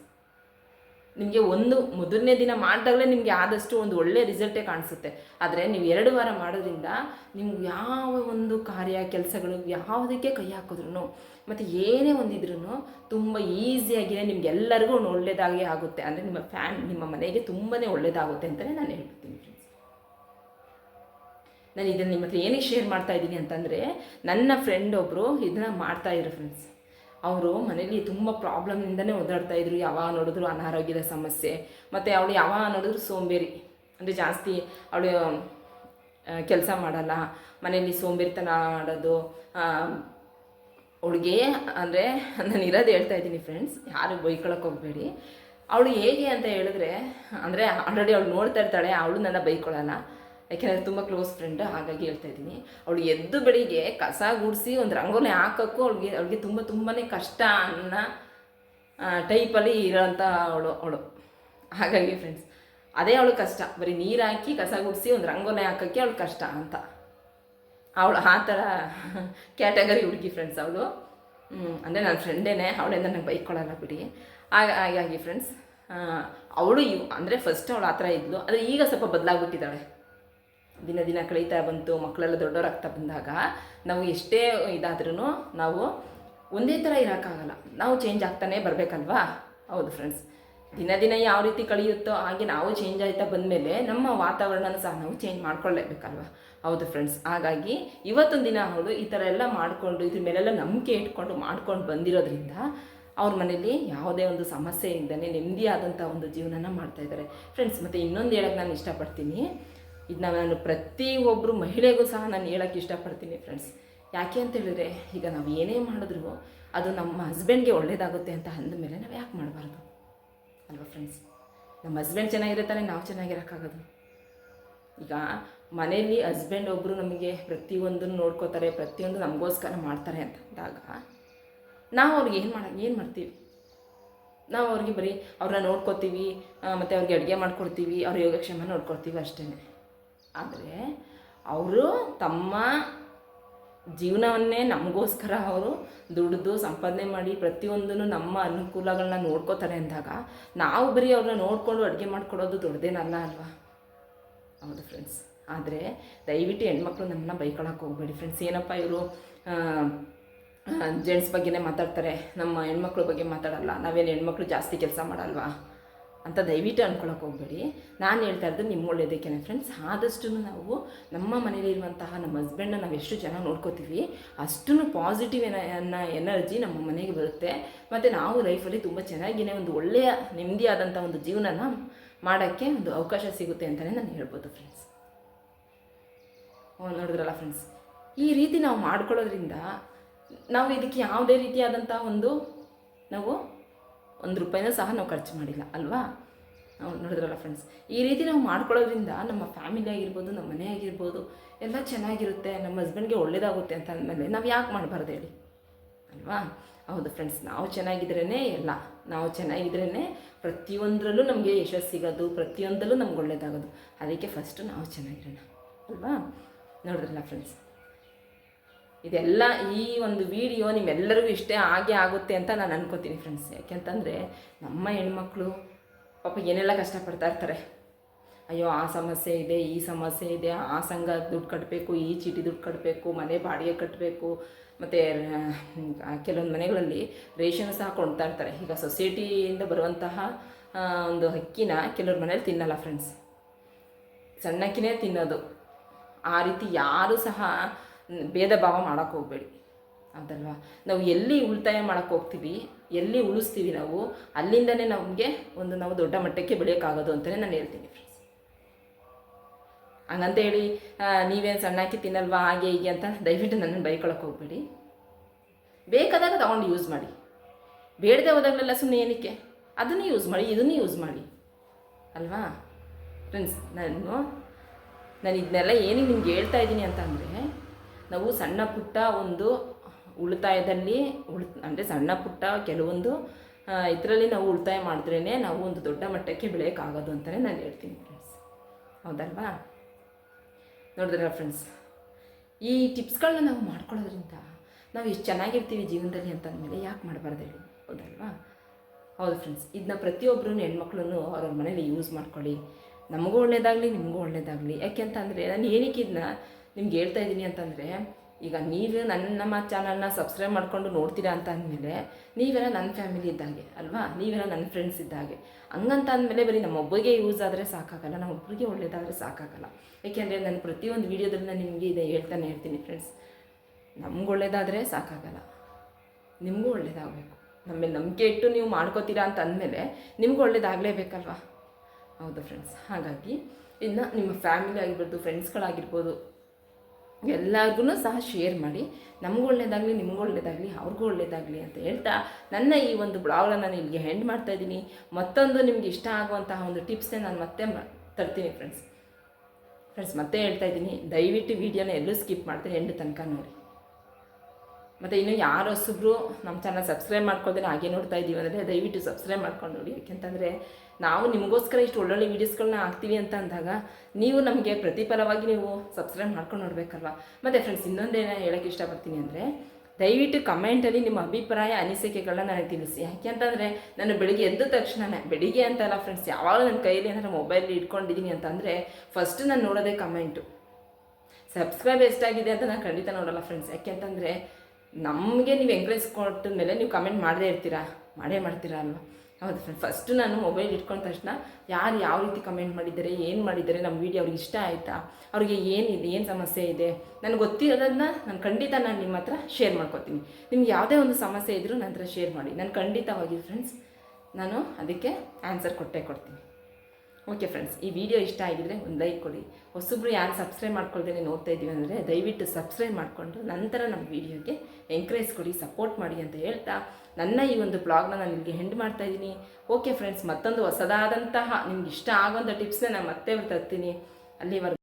ನಿಮಗೆ ಒಂದು ಮೊದಲನೇ ದಿನ ಮಾಡಿದಾಗಲೇ ನಿಮಗೆ ಆದಷ್ಟು ಒಂದು ಒಳ್ಳೆ ರಿಸಲ್ಟೇ ಕಾಣಿಸುತ್ತೆ. ಆದರೆ ನೀವು ಎರಡು ವಾರ ಮಾಡೋದ್ರಿಂದ ನಿಮ್ಗೆ ಯಾವ ಒಂದು ಕಾರ್ಯ, ಕೆಲಸಗಳು ಯಾವುದಕ್ಕೆ ಕೈ ಹಾಕಿದ್ರು ಮತ್ತು ಏನೇ ಒಂದಿದ್ರೂ ತುಂಬ ಈಸಿಯಾಗಿಯೇ ನಿಮ್ಗೆಲ್ಲರಿಗೂ ಒಂದು ಒಳ್ಳೆಯದಾಗೇ ಆಗುತ್ತೆ. ಅಂದರೆ ನಿಮ್ಮ ಫ್ಯಾನ್ ನಿಮ್ಮ ಮನೆಗೆ ತುಂಬಾ ಒಳ್ಳೆಯದಾಗುತ್ತೆ ಅಂತಲೇ ನಾನು ಹೇಳ್ತೀನಿ ನಾನು ಇದನ್ನು ನಿಮ್ಮ ಹತ್ರ ಏನಕ್ಕೆ ಶೇರ್ ಮಾಡ್ತಾ ಇದ್ದೀನಿ ಅಂತಂದರೆ ನನ್ನ ಫ್ರೆಂಡ್ ಒಬ್ಬರು ಇದನ್ನ ಮಾಡ್ತಾ ಇದ್ರು ಫ್ರೆಂಡ್ಸ್ ಅವರು ಮನೇಲಿ ತುಂಬ ಪ್ರಾಬ್ಲಮ್ನಿಂದನೇ ಒದ್ದಾಡ್ತಾ ಇದ್ರು. ಯಾವಾಗ ನೋಡಿದ್ರು ಅನಾರೋಗ್ಯದ ಸಮಸ್ಯೆ. ಮತ್ತು ಅವಳು ಯಾವಾಗ ನೋಡಿದ್ರು ಸೋಂಬೇರಿ. ಅಂದರೆ ಜಾಸ್ತಿ ಅವಳು ಕೆಲಸ ಮಾಡಲ್ಲ. ಮನೆಯಲ್ಲಿ ಸೋಂಬೇರಿತನ ಆಡೋದು ಅವಳಿಗೆ ಅಂದರೆ ನಾನು ಇರೋದು ಹೇಳ್ತಾ ಇದ್ದೀನಿ ಫ್ರೆಂಡ್ಸ್ ಯಾರು ಬೈಕೊಳಕ್ಕೆ ಹೋಗಬೇಡಿ. ಅವಳು ಹೇಗೆ ಅಂತ ಹೇಳಿದ್ರೆ, ಅಂದರೆ ಆಲ್ರೆಡಿ ಅವಳು ನೋಡ್ತಾ ಇರ್ತಾಳೆ, ಅವಳು ನನ್ನ ಬೈಕೊಳ್ಳಲ್ಲ ಯಾಕೆಂದರೆ ತುಂಬ ಕ್ಲೋಸ್ ಫ್ರೆಂಡ್ ಹಾಗಾಗಿ ಹೇಳ್ತಾ ಇದ್ದೀನಿ. ಅವಳು ಎದ್ದು ಬೆಳಿಗ್ಗೆ ಕಸ ಗುಡಿಸಿ ಒಂದು ರಂಗೋಲಿ ಹಾಕೋಕ್ಕೂ ಅವಳಿಗೆ ಅವಳಿಗೆ ತುಂಬ ತುಂಬಾ ಕಷ್ಟ ಅನ್ನೋ ಟೈಪಲ್ಲಿ ಇರೋಂಥ ಅವಳು ಅವಳು. ಹಾಗಾಗಿ ಫ್ರೆಂಡ್ಸ್ ಅದೇ ಅವಳು ಕಷ್ಟ. ಬರೀ ನೀರು ಹಾಕಿ ಕಸ ಗುಡಿಸಿ ಒಂದು ರಂಗೋಲಿ ಹಾಕೋಕ್ಕೆ ಅವಳು ಕಷ್ಟ ಅಂತ. ಅವಳು ಆ ಥರ ಕ್ಯಾಟಗರಿ ಹುಡುಗಿ ಫ್ರೆಂಡ್ಸ್ ಅವಳು. ಅಂದರೆ ನನ್ನ ಫ್ರೆಂಡೇನೆ ಅವಳಿಂದ ನಂಗೆ ಬೈಕೊಳ್ಳಲ್ಲ ಬಿಡಿ. ಹಾಗಾಗಿ ಫ್ರೆಂಡ್ಸ್ ಅವಳು ಇವು, ಅಂದರೆ ಫಸ್ಟ್ ಅವಳು ಆ ಥರ ಇದ್ಲು. ಆದರೆ ಈಗ ಸ್ವಲ್ಪ ಬದಲಾಗ್ಬಿಟ್ಟಿದ್ದಾಳೆ. ದಿನ ದಿನ ಕಳೀತಾ ಬಂತು, ಮಕ್ಕಳೆಲ್ಲ ದೊಡ್ಡವರಾಗ್ತಾ ಬಂದಾಗ ನಾವು ಎಷ್ಟೇ ಇದಾದ್ರೂ ನಾವು ಒಂದೇ ಥರ ಇರೋಕ್ಕಾಗಲ್ಲ. ನಾವು ಚೇಂಜ್ ಆಗ್ತಾನೆ ಬರಬೇಕಲ್ವಾ? ಹೌದು ಫ್ರೆಂಡ್ಸ್ ದಿನ ದಿನ ಯಾವ ರೀತಿ ಕಳೆಯುತ್ತೋ ಹಾಗೆ ನಾವು ಚೇಂಜ್ ಆಯ್ತಾ ಬಂದಮೇಲೆ ನಮ್ಮ ವಾತಾವರಣನ ಸಹ ನಾವು ಚೇಂಜ್ ಮಾಡ್ಕೊಳ್ಳೇಬೇಕಲ್ವಾ? ಹೌದು ಫ್ರೆಂಡ್ಸ್ ಹಾಗಾಗಿ ಇವತ್ತೊಂದು ದಿನ ಅವಳು ಈ ಥರ ಎಲ್ಲ ಮಾಡಿಕೊಂಡು, ಇದ್ರ ಮೇಲೆಲ್ಲ ನಂಬಿಕೆ ಇಟ್ಕೊಂಡು ಮಾಡ್ಕೊಂಡು ಬಂದಿರೋದ್ರಿಂದ ಅವ್ರ ಮನೇಲಿ ಯಾವುದೇ ಒಂದು ಸಮಸ್ಯೆ ಇಲ್ಲದೇ ನೆಮ್ಮದಿಯಾದಂಥ ಒಂದು ಜೀವನನ ಮಾಡ್ತಾಯಿದ್ದಾರೆ ಫ್ರೆಂಡ್ಸ್ ಮತ್ತು ಇನ್ನೊಂದು ಹೇಳಕ್ಕೆ ನಾನು ಇಷ್ಟಪಡ್ತೀನಿ. ಇದನ್ನ ನಾನು ಪ್ರತಿಯೊಬ್ಬರು ಮಹಿಳೆಗೂ ಸಹ ನಾನು ಹೇಳೋಕ್ಕೆ ಇಷ್ಟಪಡ್ತೀನಿ ಫ್ರೆಂಡ್ಸ್ ಯಾಕೆ ಅಂತ ಹೇಳಿದ್ರೆ, ಈಗ ನಾವು ಏನೇ ಮಾಡಿದ್ರು ಅದು ನಮ್ಮ ಹಸ್ಬೆಂಡ್ಗೆ ಒಳ್ಳೇದಾಗುತ್ತೆ ಅಂತ ಅಂದಮೇಲೆ ನಾವು ಯಾಕೆ ಮಾಡಬಾರ್ದು? ಅಲ್ವಾ ಫ್ರೆಂಡ್ಸ್ ನಮ್ಮ ಹಸ್ಬೆಂಡ್ ಚೆನ್ನಾಗಿರೋ ತಾನೇ ನಾವು ಚೆನ್ನಾಗಿರೋಕ್ಕಾಗೋದು. ಈಗ ಮನೆಯಲ್ಲಿ ಹಸ್ಬೆಂಡ್ ಒಬ್ಬರು ನಮಗೆ ಪ್ರತಿಯೊಂದನ್ನು ನೋಡ್ಕೋತಾರೆ, ಪ್ರತಿಯೊಂದು ನಮಗೋಸ್ಕರ ಮಾಡ್ತಾರೆ ಅಂತ ಅಂದಾಗ ನಾವು ಅವ್ರಿಗೆ ಏನು ಮಾಡ, ಏನು ಮಾಡ್ತೀವಿ? ನಾವು ಅವ್ರಿಗೆ ಬರೀ ಅವ್ರನ್ನ ನೋಡ್ಕೋತೀವಿ ಮತ್ತು ಅವ್ರಿಗೆ ಅಡುಗೆ ಮಾಡ್ಕೊಡ್ತೀವಿ, ಅವ್ರ ಯೋಗಕ್ಷೇಮ ನೋಡ್ಕೊಡ್ತೀವಿ ಅಷ್ಟೇ ಆದರೆ ಅವರು ತಮ್ಮ ಜೀವನವನ್ನೇ ನಮಗೋಸ್ಕರ ಅವರು ದುಡಿದು ಸಂಪಾದನೆ ಮಾಡಿ ಪ್ರತಿಯೊಂದನ್ನು ನಮ್ಮ ಅನುಕೂಲಗಳನ್ನ ನೋಡ್ಕೋತಾರೆ ಅಂದಾಗ ನಾವು ಬರೀ ಅವ್ರನ್ನ ನೋಡಿಕೊಂಡು ಅಡುಗೆ ಮಾಡ್ಕೊಡೋದು ದೊಡ್ಡದೇನಲ್ಲ ಅಲ್ವಾ? ಹೌದು ಫ್ರೆಂಡ್ಸ್ ಆದರೆ ದಯವಿಟ್ಟು ಹೆಣ್ಮಕ್ಳು ನಮ್ಮನ್ನ ಬೈಕೊಳಕ್ಕೆ ಹೋಗ್ಬೇಡಿ ಫ್ರೆಂಡ್ಸ್ ಏನಪ್ಪ ಇವರು ಜೆಂಟ್ಸ್ ಬಗ್ಗೆನೇ ಮಾತಾಡ್ತಾರೆ, ನಮ್ಮ ಹೆಣ್ಮಕ್ಳ ಬಗ್ಗೆ ಮಾತಾಡಲ್ಲ. ನಾವೇನು ಹೆಣ್ಮಕ್ಳು ಜಾಸ್ತಿ ಕೆಲಸ ಮಾಡಲ್ವಾ? ಅಂತ ದಯವಿಟ್ಟು ಅನ್ಕೊಳಕ್ಕೆ ಹೋಗ್ಬೇಡಿ. ನಾನು ಹೇಳ್ತಾ ಇರೋದು ನಿಮ್ಮ ಒಳ್ಳೇದಕ್ಕೇನೆ ಫ್ರೆಂಡ್ಸ್ ಆದಷ್ಟು ನಾವು ನಮ್ಮ ಮನೇಲಿರುವಂತಹ ನಮ್ಮ ಹಸ್ಬೆಂಡ್ನ ನಾವು ಎಷ್ಟು ಚೆನ್ನಾಗಿ ನೋಡ್ಕೋತೀವಿ ಅಷ್ಟು ಪಾಸಿಟಿವ್ ಎನ ಎನರ್ಜಿ ನಮ್ಮ ಮನೆಗೆ ಬರುತ್ತೆ. ಮತ್ತು ನಾವು ಲೈಫಲ್ಲಿ ತುಂಬ ಚೆನ್ನಾಗಿನೇ ಒಂದು ಒಳ್ಳೆಯ ನೆಮ್ಮದಿಯಾದಂಥ ಒಂದು ಜೀವನನ ಮಾಡೋಕ್ಕೆ ಒಂದು ಅವಕಾಶ ಸಿಗುತ್ತೆ ಅಂತಲೇ ನಾನು ಹೇಳ್ಬೋದು ಫ್ರೆಂಡ್ಸ್ ನೋಡಿದ್ರಲ್ಲ ಫ್ರೆಂಡ್ಸ್ ಈ ರೀತಿ ನಾವು ಮಾಡ್ಕೊಳ್ಳೋದ್ರಿಂದ ನಾವು ಇದಕ್ಕೆ ಯಾವುದೇ ರೀತಿಯಾದಂಥ ಒಂದು ನಾವು ಒಂದು ರೂಪಾಯಿನೂ ಸಹ ನಾವು ಖರ್ಚು ಮಾಡಿಲ್ಲ, ಅಲ್ವಾ? ನೋಡಿದ್ರಲ್ಲ ಫ್ರೆಂಡ್ಸ್ ಈ ರೀತಿ ನಾವು ಮಾಡ್ಕೊಳ್ಳೋದ್ರಿಂದ ನಮ್ಮ ಫ್ಯಾಮಿಲಿ ಆಗಿರ್ಬೋದು, ನಮ್ಮ ಮನೆ ಆಗಿರ್ಬೋದು, ಎಲ್ಲ ಚೆನ್ನಾಗಿರುತ್ತೆ, ನಮ್ಮ ಹಸ್ಬೆಂಡ್ಗೆ ಒಳ್ಳೇದಾಗುತ್ತೆ ಅಂತ ಅಂದಮೇಲೆ ನಾವು ಯಾಕೆ ಮಾಡಬಾರ್ದು ಹೇಳಿ? ಅಲ್ವಾ? ಹೌದು ಫ್ರೆಂಡ್ಸ್ ನಾವು ಚೆನ್ನಾಗಿದ್ರೇ ಎಲ್ಲ, ನಾವು ಚೆನ್ನಾಗಿದ್ರೇ ಪ್ರತಿಯೊಂದರಲ್ಲೂ ನಮಗೆ ಯಶಸ್ಸು ಸಿಗೋದು ಪ್ರತಿಯೊಂದರಲ್ಲೂ ನಮ್ಗೆ ಒಳ್ಳೇದಾಗೋದು. ಅದಕ್ಕೆ ಫಸ್ಟು ನಾವು ಚೆನ್ನಾಗಿರೋಣ, ಅಲ್ವಾ? ನೋಡಿದ್ರಲ್ಲ ಫ್ರೆಂಡ್ಸ್ ಇದೆಲ್ಲ ಈ ಒಂದು ವಿಡಿಯೋ ನಿಮ್ಮೆಲ್ಲರಿಗೂ ಇಷ್ಟೇ ಆಗೇ ಆಗುತ್ತೆ ಅಂತ ನಾನು ಅನ್ಕೋತೀನಿ ಫ್ರೆಂಡ್ಸ್ ಯಾಕೆಂತಂದರೆ ನಮ್ಮ ಹೆಣ್ಮಕ್ಳು ಪಾಪ ಏನೆಲ್ಲ ಕಷ್ಟಪಡ್ತಾ ಇರ್ತಾರೆ. ಅಯ್ಯೋ, ಆ ಸಮಸ್ಯೆ ಇದೆ, ಈ ಸಮಸ್ಯೆ ಇದೆ, ಆ ಸಂಘ ದುಡ್ಡು ಕಟ್ಟಬೇಕು ಈ ಚೀಟಿ ದುಡ್ಡು ಕಟ್ಟಬೇಕು ಮನೆ ಬಾಡಿಗೆ ಕಟ್ಟಬೇಕು ಮತ್ತು ಕೆಲವೊಂದು ಮನೆಗಳಲ್ಲಿ ರೇಷನ್ ಸಹ ಕೊಡ್ತಾ ಇರ್ತಾರೆ. ಈಗ ಸೊಸೈಟಿಯಿಂದ ಬರುವಂತಹ ಒಂದು ಅಕ್ಕಿನ ಕೆಲವ್ರ ಮನೇಲಿ ತಿನ್ನಲ್ಲ ಫ್ರೆಂಡ್ಸ್ ಸಣ್ಣಕ್ಕಿನೇ ತಿನ್ನೋದು. ಆ ರೀತಿ ಯಾರೂ ಸಹ ಭೇದ ಭಾವ ಮಾಡೋಕ್ಕೆ ಹೋಗಬೇಡಿ. ಹೌದಲ್ವಾ ನಾವು ಎಲ್ಲಿ ಉಳಿತಾಯ ಮಾಡೋಕ್ಕೆ ಹೋಗ್ತೀವಿ, ಎಲ್ಲಿ ಉಳಿಸ್ತೀವಿ ನಾವು, ಅಲ್ಲಿಂದನೇ ನಮಗೆ ಒಂದು ನಾವು ದೊಡ್ಡ ಮಟ್ಟಕ್ಕೆ ಬೆಳೆಯೋಕ್ಕಾಗೋದು ಅಂತಲೇ ನಾನು ಹೇಳ್ತೀನಿ ಫ್ರೆಂಡ್ಸ್ ಹಂಗಂತ ಹೇಳಿ ನೀವೇನು ಸಣ್ಣಾಕಿ ತಿನ್ನಲ್ವಾ, ಹಾಗೆ ಹೀಗೆ ಅಂತ ದಯವಿಟ್ಟು ನನ್ನನ್ನು ಬೈಕೊಳಕ್ಕೆ ಹೋಗಬೇಡಿ. ಬೇಕಾದಾಗ ತಗೊಂಡು ಯೂಸ್ ಮಾಡಿ. ಬೇಡದೆ ಹೋದಾಗಲೆಲ್ಲ ಸುಮ್ಮನೆ ಏನಕ್ಕೆ? ಅದನ್ನು ಯೂಸ್ ಮಾಡಿ, ಇದನ್ನು ಯೂಸ್ ಮಾಡಿ. ಅಲ್ವಾ? ಫ್ರೆಂಡ್ಸ್ ನಾನು ನಾನು ಇದನ್ನೆಲ್ಲ ಏನಿಗೆ ನಿಮ್ಗೆ ಹೇಳ್ತಾ ಇದ್ದೀನಿ ಅಂತ ಅಂದರೆ ನಾವು ಸಣ್ಣ ಪುಟ್ಟ ಒಂದು ಉಳಿತಾಯದಲ್ಲಿ ಉಳ್, ಅಂದರೆ ಸಣ್ಣ ಪುಟ್ಟ ಕೆಲವೊಂದು ಇದರಲ್ಲಿ ನಾವು ಉಳಿತಾಯ ಮಾಡಿದ್ರೇ ನಾವು ಒಂದು ದೊಡ್ಡ ಮಟ್ಟಕ್ಕೆ ಬೆಳೆಯೋಕ್ಕಾಗೋದು ಅಂತಲೇ ನಾನು ಹೇಳ್ತೀನಿ ಫ್ರೆಂಡ್ಸ್ ಹೌದಲ್ವಾ? ನೋಡಿದ್ರಲ್ಲ ಫ್ರೆಂಡ್ಸ್ ಈ ಟಿಪ್ಸ್ಗಳನ್ನ ನಾವು ಮಾಡ್ಕೊಳ್ಳೋದ್ರಿಂದ ನಾವು ಎಷ್ಟು ಚೆನ್ನಾಗಿರ್ತೀವಿ ಜೀವನದಲ್ಲಿ ಅಂತ ಅಂದಮೇಲೆ ಯಾಕೆ ಮಾಡಬಾರ್ದು ಹೇಳಿ? ಹೌದಲ್ವಾ? ಹೌದು ಫ್ರೆಂಡ್ಸ್ ಇದನ್ನ ಪ್ರತಿಯೊಬ್ಬರೂ ಹೆಣ್ಮಕ್ಳು ಅವ್ರವ್ರ ಮನೇಲಿ ಯೂಸ್ ಮಾಡ್ಕೊಳ್ಳಿ. ನಮಗೂ ಒಳ್ಳೇದಾಗಲಿ, ನಿಮಗೂ ಒಳ್ಳೇದಾಗಲಿ. ಯಾಕೆ ಅಂತಂದರೆ, ನಾನು ಏನಕ್ಕೆ ಇದನ್ನ ನಿಮ್ಗೆ ಹೇಳ್ತಾ ಇದ್ದೀನಿ ಅಂತಂದರೆ, ಈಗ ನೀವು ನನ್ನ ನಮ್ಮ ಚಾನಲ್ನ ಸಬ್ಸ್ಕ್ರೈಬ್ ಮಾಡಿಕೊಂಡು ನೋಡ್ತೀರಾ ಅಂತ ಅಂದಮೇಲೆ, ನೀವೆಲ್ಲ ನನ್ನ ಫ್ಯಾಮಿಲಿ ಇದ್ದಾಗೆ, ಅಲ್ವಾ? ನೀವೆಲ್ಲ ನನ್ನ ಫ್ರೆಂಡ್ಸ್ ಇದ್ದಾಗೆ. ಹಂಗಂತ ಅಂದಮೇಲೆ ಬರೀ ನಮ್ಮೊಬ್ಬರಿಗೆ ಯೂಸ್ ಆದರೆ ಸಾಕಾಗಲ್ಲ, ನಮ್ಮ ಒಬ್ಬರಿಗೆ ಒಳ್ಳೇದಾದರೆ ಸಾಕಾಗಲ್ಲ. ಏಕೆಂದರೆ ನಾನು ಪ್ರತಿಯೊಂದು ವೀಡಿಯೋದ್ರಿಂದ ನಿಮಗೆ ಇದೆ ಹೇಳ್ತಾನೆ ಹೇಳ್ತೀನಿ ಫ್ರೆಂಡ್ಸ್ ನಮ್ಗೆ ಒಳ್ಳೇದಾದರೆ ಸಾಕಾಗಲ್ಲ. ನಿಮಗೂ ಒಳ್ಳೇದಾಗಬೇಕು. ನಮ್ಮ ಮೇಲೆ ನಂಬಿಕೆ ಇಟ್ಟು ನೀವು ಮಾಡ್ಕೋತೀರಾ ಅಂತ ಅಂದಮೇಲೆ, ನಿಮ್ಗೆ ಒಳ್ಳೇದಾಗಲೇಬೇಕಲ್ವಾ? ಹೌದು ಫ್ರೆಂಡ್ಸ್ ಹಾಗಾಗಿ, ಇನ್ನು ನಿಮ್ಮ ಫ್ಯಾಮಿಲಿ ಆಗಿರ್ಬೋದು ಫ್ರೆಂಡ್ಸ್ಗಳಾಗಿರ್ಬೋದು ಎಲ್ಲರಿಗೂ ಸಹ ಶೇರ್ ಮಾಡಿ, ನಮಗೂ ಒಳ್ಳೇದಾಗಲಿ, ನಿಮಗೂ ಒಳ್ಳೇದಾಗಲಿ, ಅವ್ರಿಗೂ ಒಳ್ಳೇದಾಗಲಿ ಅಂತ ಹೇಳ್ತಾ ನನ್ನ ಈ ಒಂದು ಬ್ಲಾಗ್ನ ನಾನು ಇಲ್ಲಿಗೆ ಹೆಂಡ್ ಮಾಡ್ತಾ ಇದ್ದೀನಿ. ಮತ್ತೊಂದು ನಿಮಗೆ ಇಷ್ಟ ಆಗುವಂತಹ ಒಂದು ಟಿಪ್ಸ್ನೇ ನಾನು ಮತ್ತೆ ತರ್ತೀನಿ ಫ್ರೆಂಡ್ಸ್ ಫ್ರೆಂಡ್ಸ್ ಮತ್ತೆ ಹೇಳ್ತಾ ಇದ್ದೀನಿ. ದಯವಿಟ್ಟು ವೀಡಿಯೋನ ಎಲ್ಲೂ ಸ್ಕಿಪ್ ಮಾಡ್ತೀನಿ ಹೆಂಡ್ ತನಕ ನೋಡಿ. ಮತ್ತು ಇನ್ನು ಯಾರು ಹೊಸಬ್ರು ನಮ್ಮ ಚಾನಲ್ ಸಬ್ಸ್ಕ್ರೈಬ್ ಮಾಡ್ಕೊಳ್ದೇನೆ ಹಾಗೆ ನೋಡ್ತಾ ಇದ್ದೀವಿ ಅಂದರೆ ದಯವಿಟ್ಟು ಸಬ್ಸ್ಕ್ರೈಬ್ ಮಾಡ್ಕೊಂಡು ನೋಡಿ. ಯಾಕೆಂತಂದರೆ ನಾವು ನಿಮಗೋಸ್ಕರ ಇಷ್ಟು ಒಳ್ಳೊಳ್ಳೆ ವೀಡಿಯೋಸ್ಗಳನ್ನ ಹಾಕ್ತೀವಿ ಅಂತ ಅಂದಾಗ ನೀವು ನಮಗೆ ಪ್ರತಿಫಲವಾಗಿ ನೀವು ಸಬ್ಸ್ಕ್ರೈಬ್ ಮಾಡ್ಕೊಂಡು ನೋಡಬೇಕಲ್ವ? ಮತ್ತು ಫ್ರೆಂಡ್ಸ್ ಇನ್ನೊಂದೇನು ಹೇಳೋಕ್ಕೆ ಇಷ್ಟಪಡ್ತೀನಿ ಅಂದರೆ ದಯವಿಟ್ಟು ಕಮೆಂಟಲ್ಲಿ ನಿಮ್ಮ ಅಭಿಪ್ರಾಯ ಅನಿಸಿಕೆಗಳನ್ನ ನನಗೆ ತಿಳಿಸಿ. ಯಾಕೆ ಅಂತಂದರೆ ನಾನು ಬೆಳಿಗ್ಗೆ ಎದ್ದ ತಕ್ಷಣನೇ, ಬೆಳಿಗ್ಗೆ ಅಂತಲ್ಲ ಫ್ರೆಂಡ್ಸ್ ಯಾವಾಗ ನನ್ನ ಕೈಯಲ್ಲಿ ಏನಾದ್ರು ಮೊಬೈಲ್ ಇಟ್ಕೊಂಡಿದ್ದೀನಿ ಅಂತಂದರೆ ಫಸ್ಟ್ ನಾನು ನೋಡೋದೇ ಕಮೆಂಟು ಸಬ್ಸ್ಕ್ರೈಬ್ ಎಷ್ಟಾಗಿದೆ ಅಂತ ನಾನು ಖಂಡಿತ ನೋಡಲ್ಲ ಫ್ರೆಂಡ್ಸ್ ಯಾಕೆಂತಂದರೆ ನಮಗೆ ನೀವು ಎಂಕರೇಜ್ ಕೊಟ್ಟ ಮೇಲೆ ನೀವು ಕಮೆಂಟ್ ಮಾಡದೇ ಇರ್ತೀರಾ? ಮಾಡೇ ಮಾಡ್ತೀರಾ ಅಲ್ವಾ? ಹೌದು ಫ್ರೆಂಡ್ ಫಸ್ಟು ನಾನು ಮೊಬೈಲ್ ಇಟ್ಕೊಂಡ ತಕ್ಷಣ ಯಾರು ಯಾವ ರೀತಿ ಕಮೆಂಟ್ ಮಾಡಿದ್ದಾರೆ, ಏನು ಮಾಡಿದ್ದಾರೆ ನಮ್ಮ ವೀಡಿಯೋ ಅವ್ರಿಗೆ ಇಷ್ಟ ಆಯಿತಾ? ಅವ್ರಿಗೆ ಏನಿದೆ ಏನು ಸಮಸ್ಯೆ ಇದೆ? ನನಗೆ ಗೊತ್ತಿರೋದನ್ನ ನಾನು ಖಂಡಿತ ನಾನು ನಿಮ್ಮ ಹತ್ರ ಶೇರ್ ಮಾಡ್ಕೊತೀನಿ. ನಿಮ್ಗೆ ಯಾವುದೇ ಒಂದು ಸಮಸ್ಯೆ ಇದ್ದರೂ ನನ್ನ ಹತ್ರ ಶೇರ್ ಮಾಡಿ. ನಾನು ಖಂಡಿತವಾಗಿ ಫ್ರೆಂಡ್ಸ್ ನಾನು ಅದಕ್ಕೆ ಆನ್ಸರ್ ಕೊಟ್ಟೇ ಕೊಡ್ತೀನಿ. ಓಕೆ ಫ್ರೆಂಡ್ಸ್ ಈ ವಿಡಿಯೋ ಇಷ್ಟ ಆಗಿದ್ರೆ ಒಂದು ಲೈಕ್ ಕೊಡಿ. ಹೊಸಬ್ರು ಯಾರು ಸಬ್ಸ್ಕ್ರೈಬ್ ಮಾಡ್ಕೊಳ್ದೇನೆ ನೋಡ್ತಾ ಇದ್ದೀವಿ ಅಂದರೆ ದಯವಿಟ್ಟು ಸಬ್ಸ್ಕ್ರೈಬ್ ಮಾಡಿಕೊಂಡು ನಂತರ ನಮ್ಮ ವಿಡಿಯೋಗೆ ಎಂಕರೇಜ್ ಕೊಡಿ ಸಪೋರ್ಟ್ ಮಾಡಿ ಅಂತ ಹೇಳ್ತಾ ನನ್ನ ಈ ಒಂದು ಬ್ಲಾಗ್ನ ನಾನು ಇಲ್ಲಿಗೆ ಹೆಂಡ್ ಮಾಡ್ತಾ ಇದ್ದೀನಿ. ಓಕೆ ಫ್ರೆಂಡ್ಸ್ ಮತ್ತೊಂದು ಹೊಸದಾದಂತಹ ನಿಮ್ಗೆ ಇಷ್ಟ ಆಗೋಂಥ ಟಿಪ್ಸ್ನ ನಾನು ಮತ್ತೆ ತರ್ತೀನಿ. ಅಲ್ಲಿವರೆಗೂ